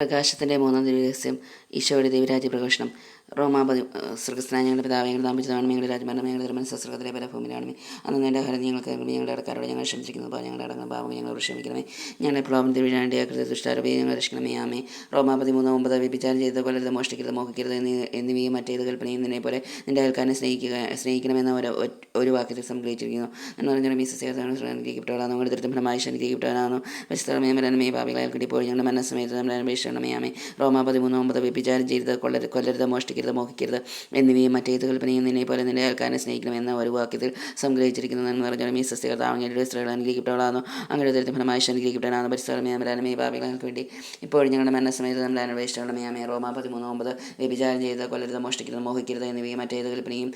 പ്രകാശത്തിന്റെ മൂന്നാം ദിവസം ഈശോയുടെ ദൈവരാജ്യ പ്രഘോഷണം റോമാപതി ശ്രീകൃഷ്ണ ഞങ്ങളുടെ പിതാവ് ഞങ്ങളുടെ താമസിച്ചതാണ് ഞങ്ങളുടെ രാജ്യമാണ് ഞങ്ങളുടെ ധർമ്മ ശസ്ത്രകത്തിലെ പല ഭൂമിയിലാണ് അന്ന് നിന്റെ ഹരം ഞങ്ങൾക്ക് ഞങ്ങളുടെ അടക്കാരോട് ഞങ്ങൾ ക്ഷമിച്ചിരിക്കുന്നു. അപ്പോൾ ഞങ്ങളുടെ അടങ്ങുന്ന പാപം ഞങ്ങൾ ക്ഷമിക്കണമേ. ഞങ്ങളുടെ പ്രലോഭം തിരുവിഴാണ്ട് ആകൃതി ദുഷ്ടാരൂപയെ ഞങ്ങൾ രക്ഷിക്കണമേ ആമേ റോമാപതി മൂന്ന് ഒമ്പത് വിഭിചാരം ചെയ്ത് കൊല്ലരുത് മോഷ്ടിക്കരുത് മോഹിക്കരുത് എന്നീ എന്നിവയും മറ്റേത് കൽപ്പനയും നിന്നെ പോലെ നിന്റെ ആൾക്കാരനെ സ്നേഹിക്കുക സ്നേഹിക്കണമെന്ന ഒരു ഒരു വാക്യത്തിൽ സംഗ്രഹിച്ചിരിക്കുന്നു. എന്ന് പറഞ്ഞാൽ മീ സസ്യത്താണ് അനുഗ്രഹിക്കപ്പെട്ടവരാണ് നമ്മുടെ ദൃഢഫലമായി അനുഗ്രഹിക്കപ്പെട്ടവരാണ് പരിസ്ഥലമേ മലനമേ പാപികളാൽ കിട്ടിപ്പോൾ ഞങ്ങളുടെ മനസ്സമേ നമ്മുടെ അന്വേഷണമേ ആമേ റോമാപതി മൂന്ന് ഒമ്പത് വ്യഭിചാരം ചെയ്ത് കൊല്ലരുത് കൊല്ലരുത് മോഷ്ടിക്കരുത് മോഹിക്കരുത്. എന്നിവയും മറ്റേത് കൽപ്പനയും നിന്നെ പോലെ നിന്റെ സ്നേഹിക്കണം എന്ന ഒരു വാക്യത്തിൽ സംഗ്രഹിച്ചിരിക്കുന്നതെന്ന് പറഞ്ഞാൽ മീ സസ്യകർത്താവ് അങ്ങയുടെ സ്ത്രീകൾ അനുഗ്രഹിക്കപ്പെട്ടവളാണ് അങ്ങയുടെ ദൃഢഫലമായി അനുഗ്രഹിക്കപ്പെട്ടവരാണ് പരിസ്ഥലമേ ഈ പാപികൾക്ക് വേണ്ടി. ഇപ്പോഴും ഞങ്ങളുടെ മനസ്സമയത്ത് നമ്മുടെ അന്വേഷണമേ മിയാമേ. റോമാ പതിമൂന്ന് ഒമ്പത് വ്യഭിചാരം ചെയ്ത് കൊല്ലരുത് മോഷ്ടിക്കരുത് മോഹിക്കരുത് എന്നിവയും മറ്റേത് കൽപ്പനയും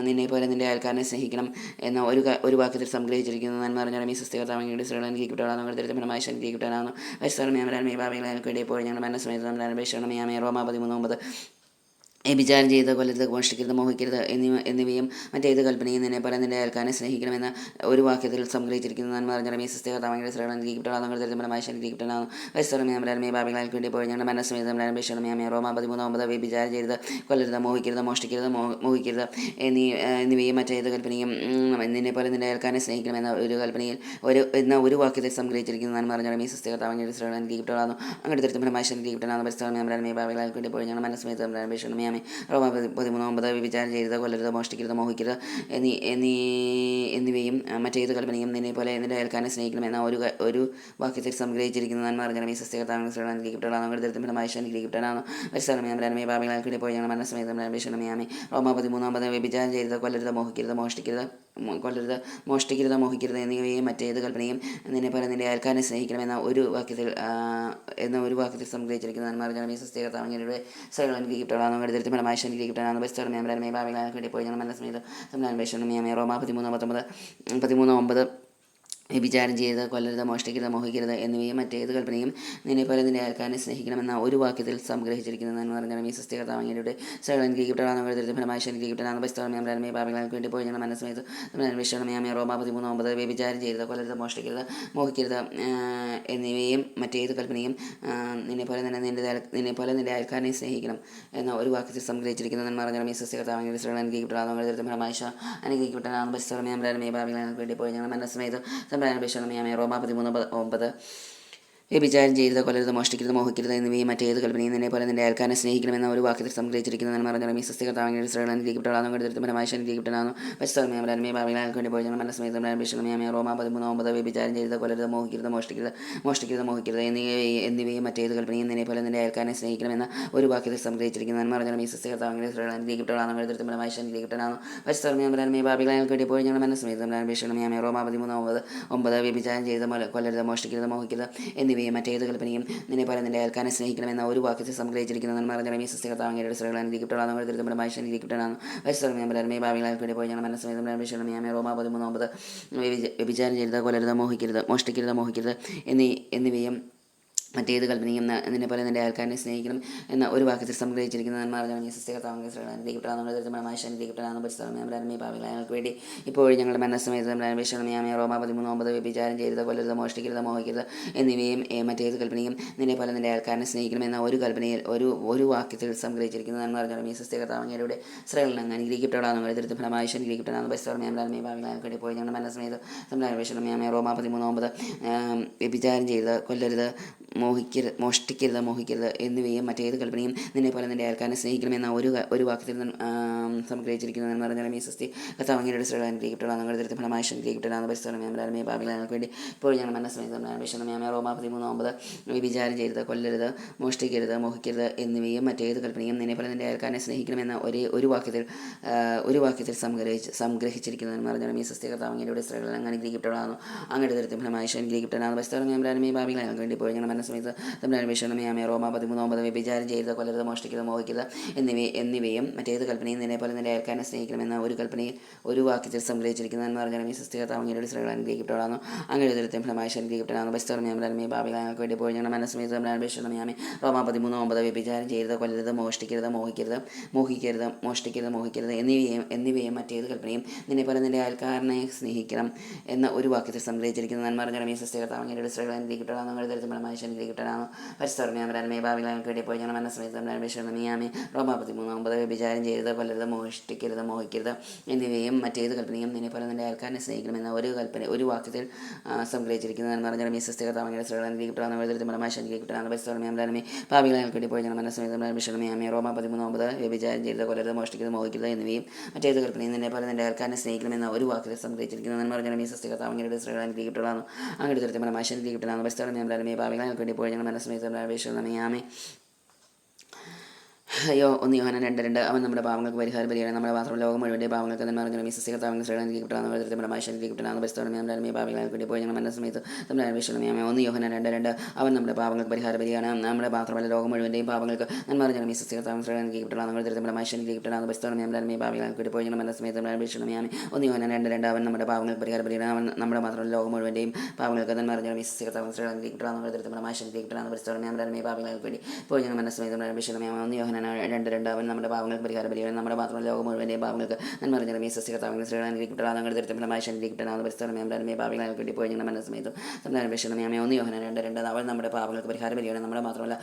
നിന്നെ പോലെ നിന്റെ അയൽക്കാരനെ സ്നേഹിക്കണം എന്ന ഒരു ഒരു വാക്യത്തിൽ സംഗ്രഹിച്ചിരിക്കുന്നതെന്ന് പറഞ്ഞാലും പറഞ്ഞാൽ മീ സസ്യകർത്താവങ്ങളുടെ സ്ത്രീകൾ അനുഗ്രഹിക്കപ്പെട്ടവളാണ് നമ്മുടെ ദരിദ്രഫലമായി അനുഗ്രഹിക്കപ്പെട്ടവരാണ് പരിസ്ഥലമേ ഈ പാപികൾക്ക് വേണ്ടി ഇപ്പോഴും ഞങ്ങളുടെ മനസ്സമയത്ത് നമ്മുടെ അന്വേഷണമേ മിയാമേ. റോമാ പതിമൂന്ന് ഒമ്പത് വ്യഭിചാരം ചെയ്ത് കൊല്ലരുത് മോഷ്ടിക്കരുത് മോഹിക്കരുത് എന്നിവ എന്നിവയും മറ്റേത് കൽപ്പനയും നിന്നെ പോലെ നിന്റെ അയൽക്കാരനെ സ്നേഹിക്കണമെന്ന ഒരു വാക്യത്തിൽ സംഗ്രഹിച്ചിരിക്കുന്നു. നന്മ പറഞ്ഞ രമേ സസ്യകർത്താവങ്ങളുടെ സ്ത്രീകൾ അനുഗ്രഹിക്കപ്പെട്ടവളാണ് നമ്മുടെ ദരിദ്രഫലമായി അനുഗ്രഹിക്കപ്പെട്ടവരാണ് പരിസ്ഥലമേ അമരാൻ പാപികൾക്ക് വേണ്ടി പോയി ഞങ്ങളുടെ മനസ്സമയത്ത് നമ്മുടെ അന്വേഷണമേ ആമേ റോമാ പതിമൂന്ന് ഒമ്പത് വ്യഭിചാരം ചെയ്ത് കൊല്ലരുത് മോഹിക്കരുത് മോഷ്ടിക്കരുത് മോഹിക്കരുത് എന്നീ എന്നിവയും മറ്റേത് കൽപ്പനയും നിന്നെ പോലെ നിന്റെ അയൽക്കാരനെ സ്നേഹിക്കണമെന്ന ഒരു കൽപ്പനയിൽ ഒരു എന്ന ഒരു വാക്യത്തിൽ സംഗ്രഹിച്ചിരിക്കുന്നു. നന്മ പറഞ്ഞ രമേ സസ്യകർത്താവങ്ങളുടെ സ്ത്രീകൾ അനുഗ്രഹിക്കപ്പെട്ടവളാണ് അങ്ങനെ ദരിദ്രഫലമായി അനുഗ്രഹിക്കപ്പെട്ടവരാണ് പരിസ്ഥലമേ അമരാൻ പാപികൾക്ക് വേണ്ടി പോയി ഞങ്ങളുടെ മനസ്സമയത്ത് നമ്മുടെ അന്വേഷണമേ ആമേ റോമ പതിമൂന്നാമത് വിചാരം ചെയ്ത കൊല്ലരുത് മോഷ്ടിക്കരുത് മോഹിക്കരുത് എന്നീ എന്നീ എന്നിവയും മറ്റേത് കൽപ്പനയും നിന്നെ പോലെ നിന്റെ അയൽക്കാരനെ സ്നേഹിക്കണമെന്ന ഒരു ഒരു വാക്യത്തിൽ സംഗ്രഹിച്ചിരിക്കുന്ന നന്മ അറിഞ്ഞാൽ ഈ സസ്യകർത്താവിനെ ശ്രേണ അനുഗ്രഹിക്കപ്പെട്ടതാണ് നമ്മുടെ ദരിദ്രമായ അനുഗ്രഹിക്കപ്പെട്ടതാണ് പരിസരമേ അമരാനമേ കൂടി പോയി ഞങ്ങൾ മനസ്സമേതം നമ്മുടെ അന്വേഷണമേ ആമേ റോമ പതിമൂന്നാമത് വ്യഭിചാരം ചെയ്തത് കൊല്ലരുത് മോഹിക്കരുത് മോഷ്ടിക്കരുത്. കൊല്ലരുത് മോഷ്ടിക്കരുത് മോഹിക്കരുത് എന്നിവയും മറ്റേത് കൽപ്പനയും നിന്നെ പോലെ നിന്റെ അയൽക്കാരനെ സ്നേഹിക്കണമെന്ന ഒരു വാക്യത്തിൽ എന്ന ഒരു വാക്യത്തിൽ സംഗ്രഹിച്ചിരിക്കുന്ന നന്മ അറിഞ്ഞാൽ ഈ സസ്യകർത്താവങ്ങളുടെ സകല ശനി കിട്ടണം ദരിദ്രമായ അനുഗ്രഹിക്കപ്പെട്ടതാണ് പരിസരമേ അമരാനമേ പാപികളാക്കി പോയി ഞങ്ങൾ മനസ്സമേതം നമ്മുടെ അന്വേഷണമേ ആമേ റോമ പതിമൂന്ന് പത്തൊമ്പത് പതിമൂന്ന് ഒമ്പത് വ്യഭിചാരം ചെയ്ത് കൊല്ലരുത് മോഷ്ടിക്കരുത് മോഹിക്കരുത് എന്നിവയും മറ്റേത് കൽപ്പനയും നിന്നെ പോലെ നിന്റെ അയൽക്കാരനെ സ്നേഹിക്കണമെന്ന ഒരു വാക്യത്തിൽ സംഗ്രഹിച്ചിരിക്കുന്നത് എന്ന് പറഞ്ഞാൽ ഈ സസ്യകർത്താവങ്ങളുടെ സകല അനുഗ്രഹിക്കപ്പെട്ടതാണ് നമ്മുടെ ദരിദ്രഫലമായി അനുഗ്രഹിക്കപ്പെട്ടതാണ് പരിസ്ഥലമേ അമരാനമേ പാപികൾക്ക് വേണ്ടി പോയി ഞങ്ങൾ മനസ്സമയത്ത് അന്വേഷണമേ റോമ പതിമൂന്ന് ഒമ്പത് വ്യഭിചാരം ചെയ്ത് കൊല്ലരുത് മോഷ്ടിക്കരുത് മോഹിക്കരുത് എന്നിവയും മറ്റേത് കൽപ്പനയും നിന്നെ പോലെ തന്നെ നിന്റെ നിന്നെ പോലെ നിന്റെ അയൽക്കാരനെ സ്നേഹിക്കണം എന്ന ഒരു വാക്യത്തിൽ സംഗ്രഹിച്ചിരിക്കുന്നത് എന്ന് പറഞ്ഞാൽ ഈ സസ്യകർത്താവങ്ങളുടെ സകല അനുഗ്രഹിക്കപ്പെട്ടതാണ് നമ്മുടെ ദരിദ്രഫലമായി അനുഗ്രഹിക്കപ്പെട്ടതാണ് പരിസ്ഥലമേ അമരാനമേ പാപികൾക്ക് വേണ്ടി പോയി ഞങ്ങൾ സംബ്രാന റോമാ റോമ പതിമൂന്ന് ഒമ്പത് വ്യഭിചാരം ചെയ്തത് കൊല്ലരുത് മോഷ്ടിക്കരുത് മോഹിക്കരുത് എന്നിവയും മറ്റേത് കൽപ്പനയും നിന്നെ പോലെ നിന്റെ അയൽക്കാരനെ സ്നേഹിക്കണമെന്ന ഒരു വാക്യത്തിൽ സംഗ്രഹിച്ചിരിക്കുന്നതെന്ന് പറഞ്ഞാൽ ഈ സസ്യകർത്താവങ്ങളുടെ ശ്രേണ അനുഗ്രഹിക്കപ്പെട്ടതാണ് ദരിദ്രപരമായ അനുഗ്രഹിക്കപ്പെട്ടതാണ് പശ്ചാത്തലമേ ഭാവികൾക്ക് വേണ്ടി പോയി ഞങ്ങൾ മനസ്സമേതം ഭീഷണമേ റോമ പതിമൂന്ന് ഒമ്പത് വ്യഭിചാരം ചെയ്തത് കൊല്ലരുത് മോഹിക്കരുത് മോഷ്ടിക്കരുത് മോഷ്ടിക്കരുത് മോഹിക്കരുത് എന്നിവയും എന്നിവയും മറ്റേത് കൽപ്പനയും നിന്നെ പോലെ നിന്റെ അയൽക്കാരനെ സ്നേഹിക്കണമെന്ന ഒരു വാക്യത്തിൽ സംഗ്രഹിച്ചിരിക്കുന്നതെന്ന് പറഞ്ഞാൽ ഈ സസ്യകർത്താവങ്ങളുടെ ശ്രേണ അനുഗ്രഹിക്കപ്പെട്ടതാണ് ദരിദ്രപരമായ അനുഗ്രഹിക്കപ്പെട്ടതാണ് പശ്ചാത്തലമേ അമരാനമേ ഭാവികൾക്ക് വേണ്ടി പോയി ഞങ്ങൾ മനസ്സമേതം ഭീഷണമേ റോമ പതിമൂന്ന് ഒമ്പത് ഒമ്പത് വ്യഭിചാരം ചെയ്ത് കൊല്ലരുത് മോഷ്ടിക്കരുത് മോഹിക്കരുത് എന്നിവയും മറ്റേത് കൽപ്പനയും നിന്നെ പോലെ നിന്റെ അയൽക്കാരനെ സ്നേഹിക്കണമെന്ന ഒരു വാക്യത്തിൽ സംഗ്രഹിച്ചിരിക്കുന്നതെന്ന് പറഞ്ഞാൽ ഈ സസ്യകർത്താവങ്ങളുടെ ശ്രേണ അനുഗ്രഹിക്കപ്പെട്ടതാണ് ദരിദ്രപരമായ അനുഗ്രഹിക്കപ്പെട്ടതാണ് പരിസ്ഥലമേ പലരുമേ ഭാവികൾക്ക് കൂടി പോയി. ഞാൻ മനസ്സമേതം ഞാൻ റോമ പതിമൂന്ന് ഒമ്പത് വ്യഭിച- വ്യഭിചാരം ചെയ്തത് കൊല്ലരുത് മോഹിക്കരുത് മോഷ്ടിക്കരുത് മോഹിക്കരുത് എന്നീ എന്നിവയും മറ്റേത് കൽപ്പനയും എന്നെ പോലെ നിന്റെ ആൾക്കാരനെ സ്നേഹിക്കണം എന്ന ഒരു വാക്യത്തിൽ സംഗ്രഹിച്ചിരിക്കുന്ന നന്മാർജനം അനുഗ്രഹിക്കപ്പെടാവുന്ന പരിസ്ഥലമേ അമരാനമേ പാവികളങ്ങൾക്ക് വേണ്ടി ഇപ്പോഴും ഞങ്ങളുടെ മനസ്സമയത്ത് റോമാ റോമ പതിമൂന്ന് ഒമ്പത് വ്യഭിചാരം ചെയ്തത് കൊല്ലരുത് മോഷ്ടിക്കരുത് മോഹിക്കരുത് എന്നിവയും മറ്റേത് കൽപ്പനയും നിന്നെ പോലെ നിന്റെ ആൾക്കാരനെ സ്നേഹിക്കണം എന്ന ഒരു കൽപ്പനയിൽ ഒരു ഒരു വാക്യത്തിൽ സംഗ്രഹിച്ചിരിക്കുന്ന നന്മാർജനം ഈ സസ്യകർത്താവങ്ങളുടെ ശ്രേണ അനുഗ്രഹിക്കപ്പെടാവുന്ന ദരിദ്രഫലമായ അനുഗ്രഹിക്കപ്പെടാവുന്ന പരിസ്ഥലമേ അമരാനമേ പാവികളങ്ങൾക്ക് വേണ്ടി പോയി ഞങ്ങളുടെ മനസ്സമേത സംരാമേ റോമ പതിമൂന്ന് ഒമ്പത് വ്യഭിചാരം ചെയ്ത് കൊല്ലരുത് മോഹിക്കരുത് മോഷ്ടിക്കരുത് മോഹിക്കരുത് എന്നിവയും മറ്റേത് കൽപ്പനയും നിന്നെ പോലെ നിന്റെ അയൽക്കാരനെ സ്നേഹിക്കണമെന്ന ഒരു ഒരു വാക്യത്തിൽ സംഗ്രഹിച്ചിരിക്കുന്നതെന്ന് പറഞ്ഞാൽ ഈ സസ്തി. കർത്താവങ്ങയുടെ ശ്രേണ അനുഗ്രഹിക്കപ്പെടാൻ ഞങ്ങളുടെ ദരിദ്ര ഫലമായി അനുഗ്രഹിക്കപ്പെടാൻ മേ അമരാമേ ഞങ്ങൾക്ക് വേണ്ടി ഇപ്പോൾ ഞങ്ങൾ മനസ്സമേതം വിഷമമേ റോമ പതിമൂന്ന് ഒമ്പത് വിചാരം ചെയ്യരുത് കൊല്ലരുത് മോഷ്ടിക്കരുത് മോഹിക്കരുത് എന്നിവയും മറ്റേത് കൽപ്പനയും നിന്നെ പോലെ നിന്റെ അയൽക്കാരനെ സ്നേഹിക്കണമെന്ന ഒരേ ഒരു വാക്യത്തിൽ ഒരു വാക്യത്തിൽ സംഗ്രഹിച്ച് സംഗ്രഹിച്ചിരിക്കുന്നതെന്ന് പറഞ്ഞാൽ ഈ സസ്തി. കർത്താവങ്ങയുടെ ശ്രേണ അനുഗ്രഹിക്കപ്പെടാനോ അങ്ങയുടെ ദരിദ്ര ഫലമായി അനുഗ്രഹിക്കപ്പെടാൻ പരിസ്ഥലമേ അമരാമേ ഞങ്ങൾക്ക് വേണ്ടി ഇപ്പോൾ ഞങ്ങൾ മനസ്സമേത് തമ്മിലന്വേഷണമേ ആമേ റോമ പതിമൂന്ന് ഒമ്പത് വ്യഭിചാരം ചെയ്ത് കൊല്ലരുത് മോഷ്ടിക്കരുത് മോഹിക്കുക എന്നിവ എന്നിവയും മറ്റേത് കൽപ്പനയും നിന്നെ പോലെ നിന്റെ അയൽക്കാരനെ സ്നേഹിക്കണമെന്ന ഒരു കൽപ്പനയിൽ ഒരു വാക്യത്തിൽ സംഗ്രഹിച്ചിരിക്കുന്നതെന്ന് പറഞ്ഞാൽ ഈ സസ്തികർത്താവ് അങ്ങയുടെ ശ്രേണ അനുഗ്രഹിക്കപ്പെടാനോ അങ്ങയുടെ ദരിദ്രം ഫലമായി അനുഗ്രഹിക്കപ്പെടാനോ ബസ്തർമേ അമരാമേ പാപികൾക്ക് വേണ്ടി പോയി ഞങ്ങളുടെ മനസ്സമേത് അന്വേഷണം ആമേ റോമ പതിമൂന്ന് ഒമ്പത് വ്യഭിചാരം ചെയ്ത് കൊല്ലരുത് മോഷ്ടിക്കരുത് മോഹിക്കരുത് മോഹിക്കരുത് മോഷ്ടിക്കരുത് മോഹിക്കരുത് എന്നിവയും എന്നിവയും മറ്റേത് കൽപ്പനയും നിന്നെ പോലെ നിന്റെ അയൽക്കാരനെ സ്നേഹിക്കണം എന്ന ഒരു വാക്യത്തിൽ സംഗ്രഹിച്ചിരിക്കുന്ന നന്മ പറഞ്ഞാൽ ഈ സസ്തികർത്താവ് അങ്ങയുടെ ശ്രേണ അങ്ങനെ അങ്ങയുടെ ദരിദ്രം ഫലമായി കിട്ടണമെന്ന് പരിസ്ഥിതി അമരാൻമേ ഭാവികളെ പോയി. ഞങ്ങൾ മനസ്സമയത്ത് വിഷമീയാമി റോമാപത്തി മൂന്നാമത് വിചാരം ചെയ്തത് കൊല്ലരുത് മോഷ്ടിക്കരുത് മോഹിക്കരുത്. എന്നിവയും മറ്റേത് കൽപ്പനയും നിന്നെ പോലെ നിന്റെ ആൾക്കാരനെ സ്നേഹിക്കണമെന്ന ഒരു കൽപ്പന ഒരു വാക്യത്തിൽ സംഗ്രഹിച്ചിരിക്കുന്നതെന്ന് പറഞ്ഞാൽ ഈ സസ്യകർത്താവങ്ങളുടെ കിട്ടണം കിട്ടാവുന്ന പരിസ്ഥിതി അമരാൻമേ ഭാവികളെ പോയി. ഞങ്ങൾ മനസ്സമയത്ത് വിഷമീയാമി റോമ ഒമ്പത് വ്യഭിചാരം ചെയ്തത് കൊല്ലരുത് മോഷ്ടിക്കരുത് മോഹിക്കരുത് എന്നിവയും മറ്റേത് കൽപ്പനയും നിന്നെ പോലെ നിന്റെ ആൾക്കാരനെ സ്നേഹിക്കണമെന്ന ഒരു വാക്യത്തിൽ സംഗ്രഹിച്ചിരിക്കുന്നതെന്ന് പറഞ്ഞാൽ ഈ സസ്യകർത്താവങ്ങളുടെ സ്ത്രീകളെ കിട്ടണം അങ്ങനെ തരത്തിൽ മലമാശനിലേക്ക് കിട്ടുന്ന പരിസ്ഥിതി അമരാൻമേ ഭാവികളെ കിട്ടിയപ്പോൾ ഞങ്ങൾ മനസ്സമയത്ത് വിഷമീയാമി അയ്യോ ഒന്ന് യോഹന രണ്ട് രണ്ട്. അവൻ നമ്മുടെ പാവങ്ങൾക്ക് പരിഹാരം പരിഹാരം നമ്മുടെ മാത്രം ലോകം മുഴുവന്റെ പാവങ്ങൾക്ക് തന്നെ പറഞ്ഞ മിസ്സിക ശ്രീ ശ്രേണി കിട്ടണം അവരുടെ നമ്മുടെ മാശനിക്ക് കിട്ടാന്ന് പരിസ്ഥിതി നമ്മുടെ പാവങ്ങളെ കൂടി പോയി. ഞങ്ങൾ മനസ്സമയത്ത് നമ്മുടെ വിഷമയമേ ഒന്ന് യോഹന രണ്ട് രണ്ട്. അവൻ നമ്മുടെ പാവങ്ങൾക്ക് പരിഹാരം പരിഹാരം നമ്മുടെ മാത്രമല്ല ലോകം മുഴുവന്റെയും പാവങ്ങൾക്ക് ഞാൻ പറഞ്ഞ മിസ്സിക താവങ്ങൾ ശ്രേണി കിട്ടാന്ന് നമ്മുടെ നമ്മുടെ മാശനിക്ക് കിട്ടാന്ന് പരിസ്ഥിതി നമ്മുടെ പാവങ്ങളെ കൂടി പോയി. ഞങ്ങൾ മനസ്സമയത്ത് നമ്മുടെ വിഷമയമേ ഒന്ന് യോഹന രണ്ട് രണ്ട്. അവൻ നമ്മുടെ പാവങ്ങൾക്ക് പരിഹാരം പരിഹാരം അവൻ നമ്മുടെ മാത്രമല്ല ലോകം മുഴുവന്റെയും പാവങ്ങൾക്ക് തന്നെ പറഞ്ഞ മിസ്സിക താവങ്ങൾ ശ്രേണി കിട്ടാന്ന് നമ്മുടെ നമ്മുടെ മാശനിക്ക് കിട്ടാന്ന് പരിസ്ഥിതി നമ്മുടെ പാവങ്ങളെ കൂടി പോയി. ഞങ്ങൾ മനസ്സമയത്ത് നമ്മുടെ വിഷമയമേ ഒന്ന് യോഹന രണ്ട് രണ്ട് അവൻ നമ്മുടെ പാവങ്ങൾക്ക് പരിഹാരം പരിഹാരം നമ്മുടെ മാത്രമല്ല ലോകം മുഴുവന്റെ പാവങ്ങൾക്ക് ഞാൻ പറഞ്ഞ മീ സസ്യ കർത്താവിനെ ശ്രീകളാൻ കിട്ടാതെ ഞങ്ങളുടെ തരത്തിലുള്ള മാശനിക്ക് കിട്ടാതെ പരിസ്ഥിതി നമ്മുടെ പാവങ്ങളെ കിട്ടി പോയി ഞങ്ങളുടെ മനസ്സമയത്തും നമ്മുടെ വിഷമയമേ ഒന്ന് യോഹന രണ്ട് രണ്ട് അവൻ നമ്മുടെ പാവങ്ങൾക്ക് പരിഹാരം പരിഹാരം നമ്മുടെ മാത്രമല്ല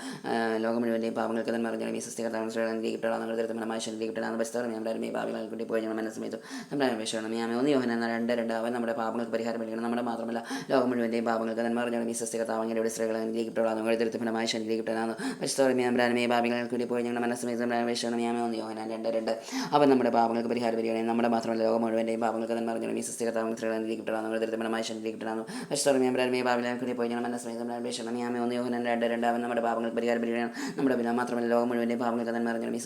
ലോകം മുഴുവന്റെ പാവങ്ങൾക്ക് നന്മ പറഞ്ഞ മീ സസ്യ കർത്താവിനെ ശ്രീകളാൻ കിട്ടാതെ ഞങ്ങളുടെ തരത്തിലുള്ള മാശനിക്ക് കിട്ടാതെ പരിസ്ഥിതി നമ്മുടെ പാവങ്ങളെ കിട്ടി പോയി ഞങ്ങളുടെ മനസ്സമയത്തും നമ്മുടെ വിഷമയമേ ഒന്ന് യോഹന രണ്ട് രണ്ട് അവൻ നമ്മുടെ പാവങ്ങൾക്ക് പരിഹാരം പരിഹാരം നമ്മുടെ മാത്രമല്ല ലോകം മുഴുവന്റെയും പാവങ്ങൾക്ക് നന്മ പറഞ്ഞ മീ സസ്യ കർത്താവിനെ ശ്രീകളാൻ കിട്ടാതെ ഞങ്ങളുടെ തരത്തിലുള്ള മാശനിക്ക് കിട്ടാതെ പരിസ്ഥിതി നമ്മുടെ പാവങ്ങളെ കൂടി പോയി ഞങ്ങളുടെ മനസ്സമയത്തും വിഷമയമേ യോഹനാൻ യോഹന രണ്ട് രണ്ട്. അപ്പം നമ്മുടെ പാപങ്ങൾക്ക് പരിഹാരം വരികയാണെങ്കിൽ നമ്മുടെ മാത്രമല്ല ലോകം മുഴുവന്റെയും പാപങ്ങൾക്ക് തന്നെ പറഞ്ഞു ഈ താവങ്ങൾ കിട്ടണം നമ്മുടെ കിട്ടണം കിട്ടാതെ പരിസ്ഥിതി പാവിലെ കൂടി പോയി. ഞാൻ വിഷമയമേ ഒന്ന് യോഹന രണ്ട് രണ്ട്. അവൻ നമ്മുടെ പാപങ്ങൾക്ക് പരിഹാരം വരികയാണ് നമ്മുടെ പിന്നെ മാത്രമല്ല ലോകം മുഴുവന്റെയും പാപങ്ങൾക്ക് തന്നെ പറഞ്ഞു ഈ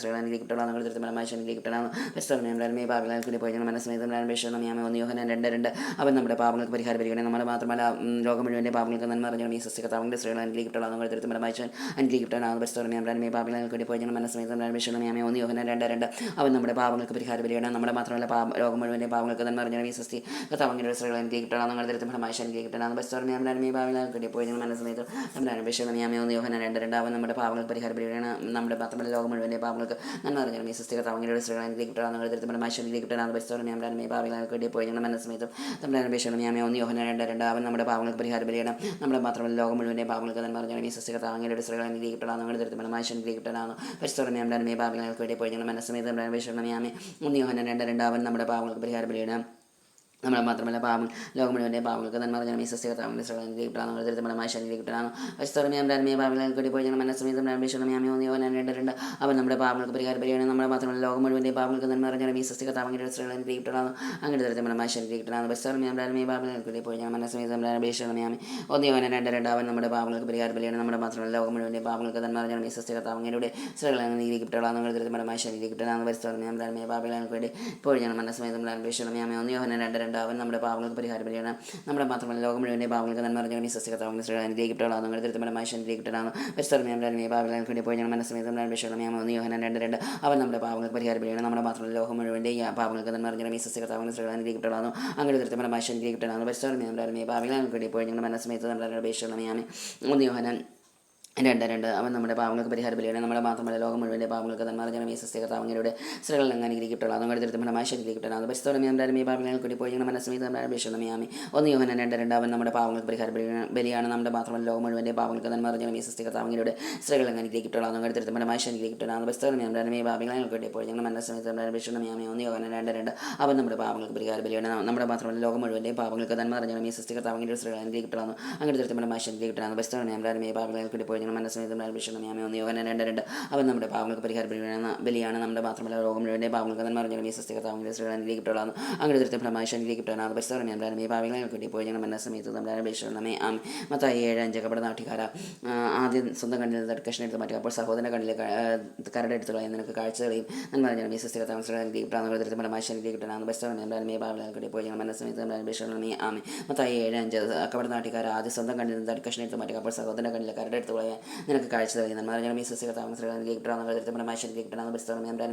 ശ്രീകളാൻ കിട്ടാതെ നമ്മുടെ ശനിലേക്ക് കിട്ടാതെ പരിസ്ഥിതി പാവിലെ കൂടി പോയി. ഞാൻ വിഷമയമേ ഒന്ന് യോഹന രണ്ട് രണ്ട്. അവൻ നമ്മുടെ പാപങ്ങൾക്ക് പരിഹാരം വരികയാണ് നമ്മുടെ മാത്രമല്ല ലോകം മുഴുവന്റെ പാപങ്ങൾക്ക് തന്നെ പറഞ്ഞു ഈ സസ്യ താവങ്ങൾ ശ്രീകളാൻ അനുഗ്രഹിക്കപ്പെടാതെ നമ്മുടെ തരത്തിലുള്ള മാശൻ അനുഗ്രഹിക്കപ്പെടാതെ പരിസ്ഥിതി പാപികളെ കൂടി പോയി ഞങ്ങളുടെ മനസ്സമയത്തും വിഷമയമേ ഒന്ന് യോഹന രണ്ട് രണ്ട്. അവൻ നമ്മുടെ പാപങ്ങൾക്ക് പരിഹാരം വരികയാണ്. നമ്മുടെ മാത്രമല്ല പാ ലോകം മുഴുവന്റെ പാപങ്ങൾക്ക് തന്നെ പറഞ്ഞു ഈ സസ്യ കഥാവങ്ങളുടെ സ്ത്രീകളെ എനിക്ക് കിട്ടണം. നിങ്ങളുടെ തരത്തിൽ മാശ എനിക്ക് കിട്ടണം. പരിസ്ഥിതി നമ്മുടെ അന്മയ പാവങ്ങൾ കിട്ടിയ പോയി ഞങ്ങൾ മനസ്സമയത്ത് നമ്മുടെ വിഷമയമേ ഒന്ന് യോഹന രണ്ട് രണ്ട്. അവൻ നമ്മുടെ പാപങ്ങൾക്ക് പരിഹാരം വരികയാണ്. നമ്മുടെ മാത്രമല്ല ലോകം മുഴുവന്റെ പാപങ്ങൾക്ക് നന്മ പറഞ്ഞു ഈ സസ്യ കഥാവങ്ങളുടെ സ്ത്രീകളെ എനിക്ക് കിട്ടണം. നിങ്ങളുടെ തരത്തിൽ മാശ എനിക്ക് കിട്ടണം. പരിസ്ഥിതി നമ്മുടെ അന്മയ പാവങ്ങൾ കിട്ടിയ പോയി ഞങ്ങൾ മനസ്സമയത്ത് നമ്മുടെ വിഷമയമേ ഒന്ന് യോഹന രണ്ട് രണ്ട്. അവൻ നമ്മുടെ പാപങ്ങൾക്ക് പരിഹാരം വരികയാണ്. നമ്മുടെ മാത്രമല്ല ലോകം മുഴുവന്റെ പാപങ്ങൾക്ക് തന്നെ പറഞ്ഞു ഈ സസ്യ കഥാവങ്ങളുടെ സ്ത്രീകളെ എനിക്ക് കിട്ടണം. നമ്മുടെ തരത്തിൽ മാശ എനിക്ക് കിട്ടണം. പരിസ്ഥിതി നമ്മുടെ അന്മയ വേണ്ടി കൂടി പോയി ഞങ്ങളുടെ മനസ്സമേതം നമ്മുടെ വിഷമയമേ ഒന്ന് യോഹന രണ്ട് രണ്ടാവൻ നമ്മുടെ പാവങ്ങൾക്ക് പരിഹാരം വരികയാണ് നമ്മളെ മാത്രമല്ല പാവങ്ങൾ ലോകം മുഴുവന്റെ പാവങ്ങൾക്ക് നന്മ പറഞ്ഞാൽ ഈ സസ്യകത്താവിന്റെ ശ്രമത്തിലേക്ക് കിട്ടാണ്. തരത്തിലുള്ള ശരീരം കിട്ടാണ്. വസ്തുറമയം ധാർമ്മിക പാവങ്ങളെ കൂടി പോയി ഞങ്ങൾ മനസ്സമേതം രാമേശ്വരമയാമി യോന രണ്ട് രണ്ട് അവൻ നമ്മുടെ പാവങ്ങൾക്ക് പരിഹാരം പരിഹാരം നമ്മുടെ മാത്രമല്ല ലോകം മുഴുവന്റെ പാവങ്ങൾക്ക് നന്മ പറഞ്ഞാൽ ഈ സസ്യകത്താവിന്റെ ശ്രമത്തിലേക്ക് കിട്ടണം. അങ്ങനെ തരത്തിലുള്ള ശരീരം കിട്ടണം. വസ്തുറമയം ധാർമ്മിക പാവങ്ങളെ കൂടി പോയി ഞങ്ങൾ മനസ്സമേതം രാമേശ്വരമയാമി ഒന്ന് യോന രണ്ട് രണ്ട് അവൻ നമ്മുടെ പാവങ്ങൾക്ക് പരിഹാരം പരിഹാരം നമ്മുടെ മാത്രമല്ല ലോകം മുഴുവന്റെ പാവങ്ങൾക്ക് നന്മ പറഞ്ഞാൽ ഈ സസ്യകത്താവങ്ങളുടെ നീതി കിട്ടണം. അങ്ങനെ തരത്തിലുള്ള ശരീരം കിട്ടണം. വസ്തുറമയം ധാർമ്മിക പാവങ്ങളെ കൂടി പോയി ഞങ്ങൾ മനസ്സമേതം രാമേശ്വരമയാമി ഒന്ന് യോന രണ്ട് രണ്ട് അവൻ നമ്മുടെ പാവങ്ങൾക്ക് പരിഹാരം പരിഹാരം നമ്മുടെ മാത്രമല്ല ലോകം മുഴുവന്റെ പാവങ്ങൾക്ക് നന്മ അറിഞ്ഞ ഈ സസ്യകത്താവങ്ങൾ ശ്രമത്തിലേക്ക് കിട്ടണം അങ്ങനെ തരത്തിലുള്ള മാശനിലേക്ക് കിട്ടണം പരിസ്ഥിതി പാവങ്ങളെ കൂടി പോയി ഞങ്ങൾ മനസ്സമേതം വിഷയമാണ് യോഹന രണ്ട് രണ്ട്. അവൻ നമ്മുടെ പാവങ്ങൾക്ക് പരിഹാരം പരിഹാരം നമ്മുടെ മാത്രമല്ല ലോകം മുഴുവന്റെ ഈ പാവങ്ങൾക്ക് നന്മ അറിഞ്ഞ ഈ സസ്യകത്താവങ്ങൾ ശ്രമത്തിലേക്ക് കിട്ടണം അങ്ങനെ തരത്തിലുള്ള മാശനിലേക്ക് കിട്ടണം പരിസ്ഥിതി പാവങ്ങൾക്ക് വേണ്ടി പോയി ഞങ്ങൾ മനസ്സമേതം നമ്മുടെ അപേക്ഷമയാമി ഒന്ന് യോഹന രണ്ട് രണ്ട്. അവൻ നമ്മുടെ പാവങ്ങൾക്ക് പരിഹാരം ബലിയാണ് നമ്മുടെ മാത്രമല്ല ലോകം മുഴുവന്റെ പാവങ്ങൾക്ക് തന്മാർജനം ഈ സസ്യകർത്താവങ്ങളുടെ സ്ത്രീകൾ അങ്ങനെ കിട്ടുള്ളൂ അതുകൊണ്ട് കടുത്തിരുത്തും നമ്മുടെ മാശനിലേക്ക് കിട്ടണം അത് പരിസ്ഥിതി നമ്മുടെ ഈ പാവങ്ങളെ കൂടി പോയി ഞങ്ങളുടെ മനസ്സിൽ നമ്മുടെ അപേക്ഷമയാമി ഒന്ന് യോഹന രണ്ട് രണ്ട്. അവൻ നമ്മുടെ പാവങ്ങൾക്ക് പരിഹാര ബലിയാണ്- നമ്മുടെ മാത്രമല്ല ലോകം മുഴുവന്റെ പാവങ്ങൾക്ക് തന്മാർജനം ഈ സസ്യകർത്താവങ്ങളുടെ സ്ത്രീകൾ അങ്ങനെ കിട്ടുള്ളൂ അതുകൊണ്ട് കടുത്തിരുത്തും നമ്മുടെ മാശനിലേക്ക് കിട്ടണം അത് പരിസ്ഥിതി നമ്മുടെ ഈ പാവങ്ങളെ കൂടി പോയി ഞങ്ങളുടെ മനസ്സിൽ നമ്മുടെ അപേക്ഷമയാമി ഒന്ന് യോഹന രണ്ട് രണ്ട്. അവൻ നമ്മുടെ പാവങ്ങൾക്ക് പരിഹാര ബലിയാണ് നമ്മുടെ മാത്രമല്ല ലോകം മുഴുവന്റെ പാവങ്ങൾക്ക് തന്മാർജനം ഈ സസ്യകർത്താവങ്ങളുടെ സ്ത്രീകൾ അങ്ങനെ കിട്ടണം അങ്ങനെ തിരുത്തും നമ്മുടെ മാശനിലേക്ക് കിട്ടണം അത് പരിസ്ഥിതി നമ്മുടെ ഈ പാവങ്ങളെ കൂടി പോയി ഞങ്ങളുടെ മനസ്സമേത് യാമേ ഒന്ന് യോഗന രണ്ട് രണ്ട്. അവൻ നമ്മുടെ പാവങ്ങൾക്ക് പരിഹാരം ബലിയാണ്. നമ്മുടെ മാത്രമല്ല രോഗം മുഴുവന്റെ പാവങ്ങൾക്ക് ഈ സസ്യകത്താവങ്ങളുടെ സ്ത്രീകളെ കിട്ടുള്ളതാണ് അങ്ങനെ തരത്തിൽ പ്രമാശനിലേക്ക് കിട്ടുകയാണ് അത് ഞാൻ നമ്മുടെ ഈ പാവങ്ങളെ കിട്ടി പോയി. ഞങ്ങൾ മനസ്സമേത്ത് നമ്മുടെ അഭിഷേകമേ ആമി മത്തായി ഏഴ് അഞ്ച് കപട നാട്ടിക്കാര ആദ്യം സ്വന്തം കണ്ണിൽ കഷ്ണം എടുത്ത് മാറ്റുക. അപ്പോൾ സഹോദരന്റെ കണ്ണിൽ കരട് എടുത്ത് കളയും നിനക്ക് കാഴ്ചകളെയും കളയും എന്ന് പറഞ്ഞാൽ ഈ സസ്യകത്താവ സ്ത്രീകളെ കിട്ടുകയാണ് അങ്ങനെ തരത്തിൽ പ്രമാശനിലേക്ക് പരിസരം ഞാൻ ഈ പാവങ്ങളെ കിട്ടി പോയി. ഞങ്ങൾ മനസ്സമേത്ത് നമ്മുടെ അഭിഷേകമേ ആമി മത്തായി ഏഴ് അഞ്ച് കപട നാട്ടിക്കാര ആദ്യം സ്വന്തം കണ്ണിൽ കഷ്ണം എടുത്ത് മാറ്റുക. അപ്പോൾ സഹോദരന്റെ കണ്ണിൽ കരട് എടുത്ത് കളയാൻ നിനക്ക് കാഴ്ച തരുന്ന ഈ സസ്യ കഥാവ് ശ്രീകൾ അനുഗ്രഹിക്കപ്പെടാവുന്ന കരുത്തിൽ ഫലമായി ശനിഗ്രഹിക്കപ്പെടാവുന്ന പരിസ്ഥിതി എംബ്രാൻ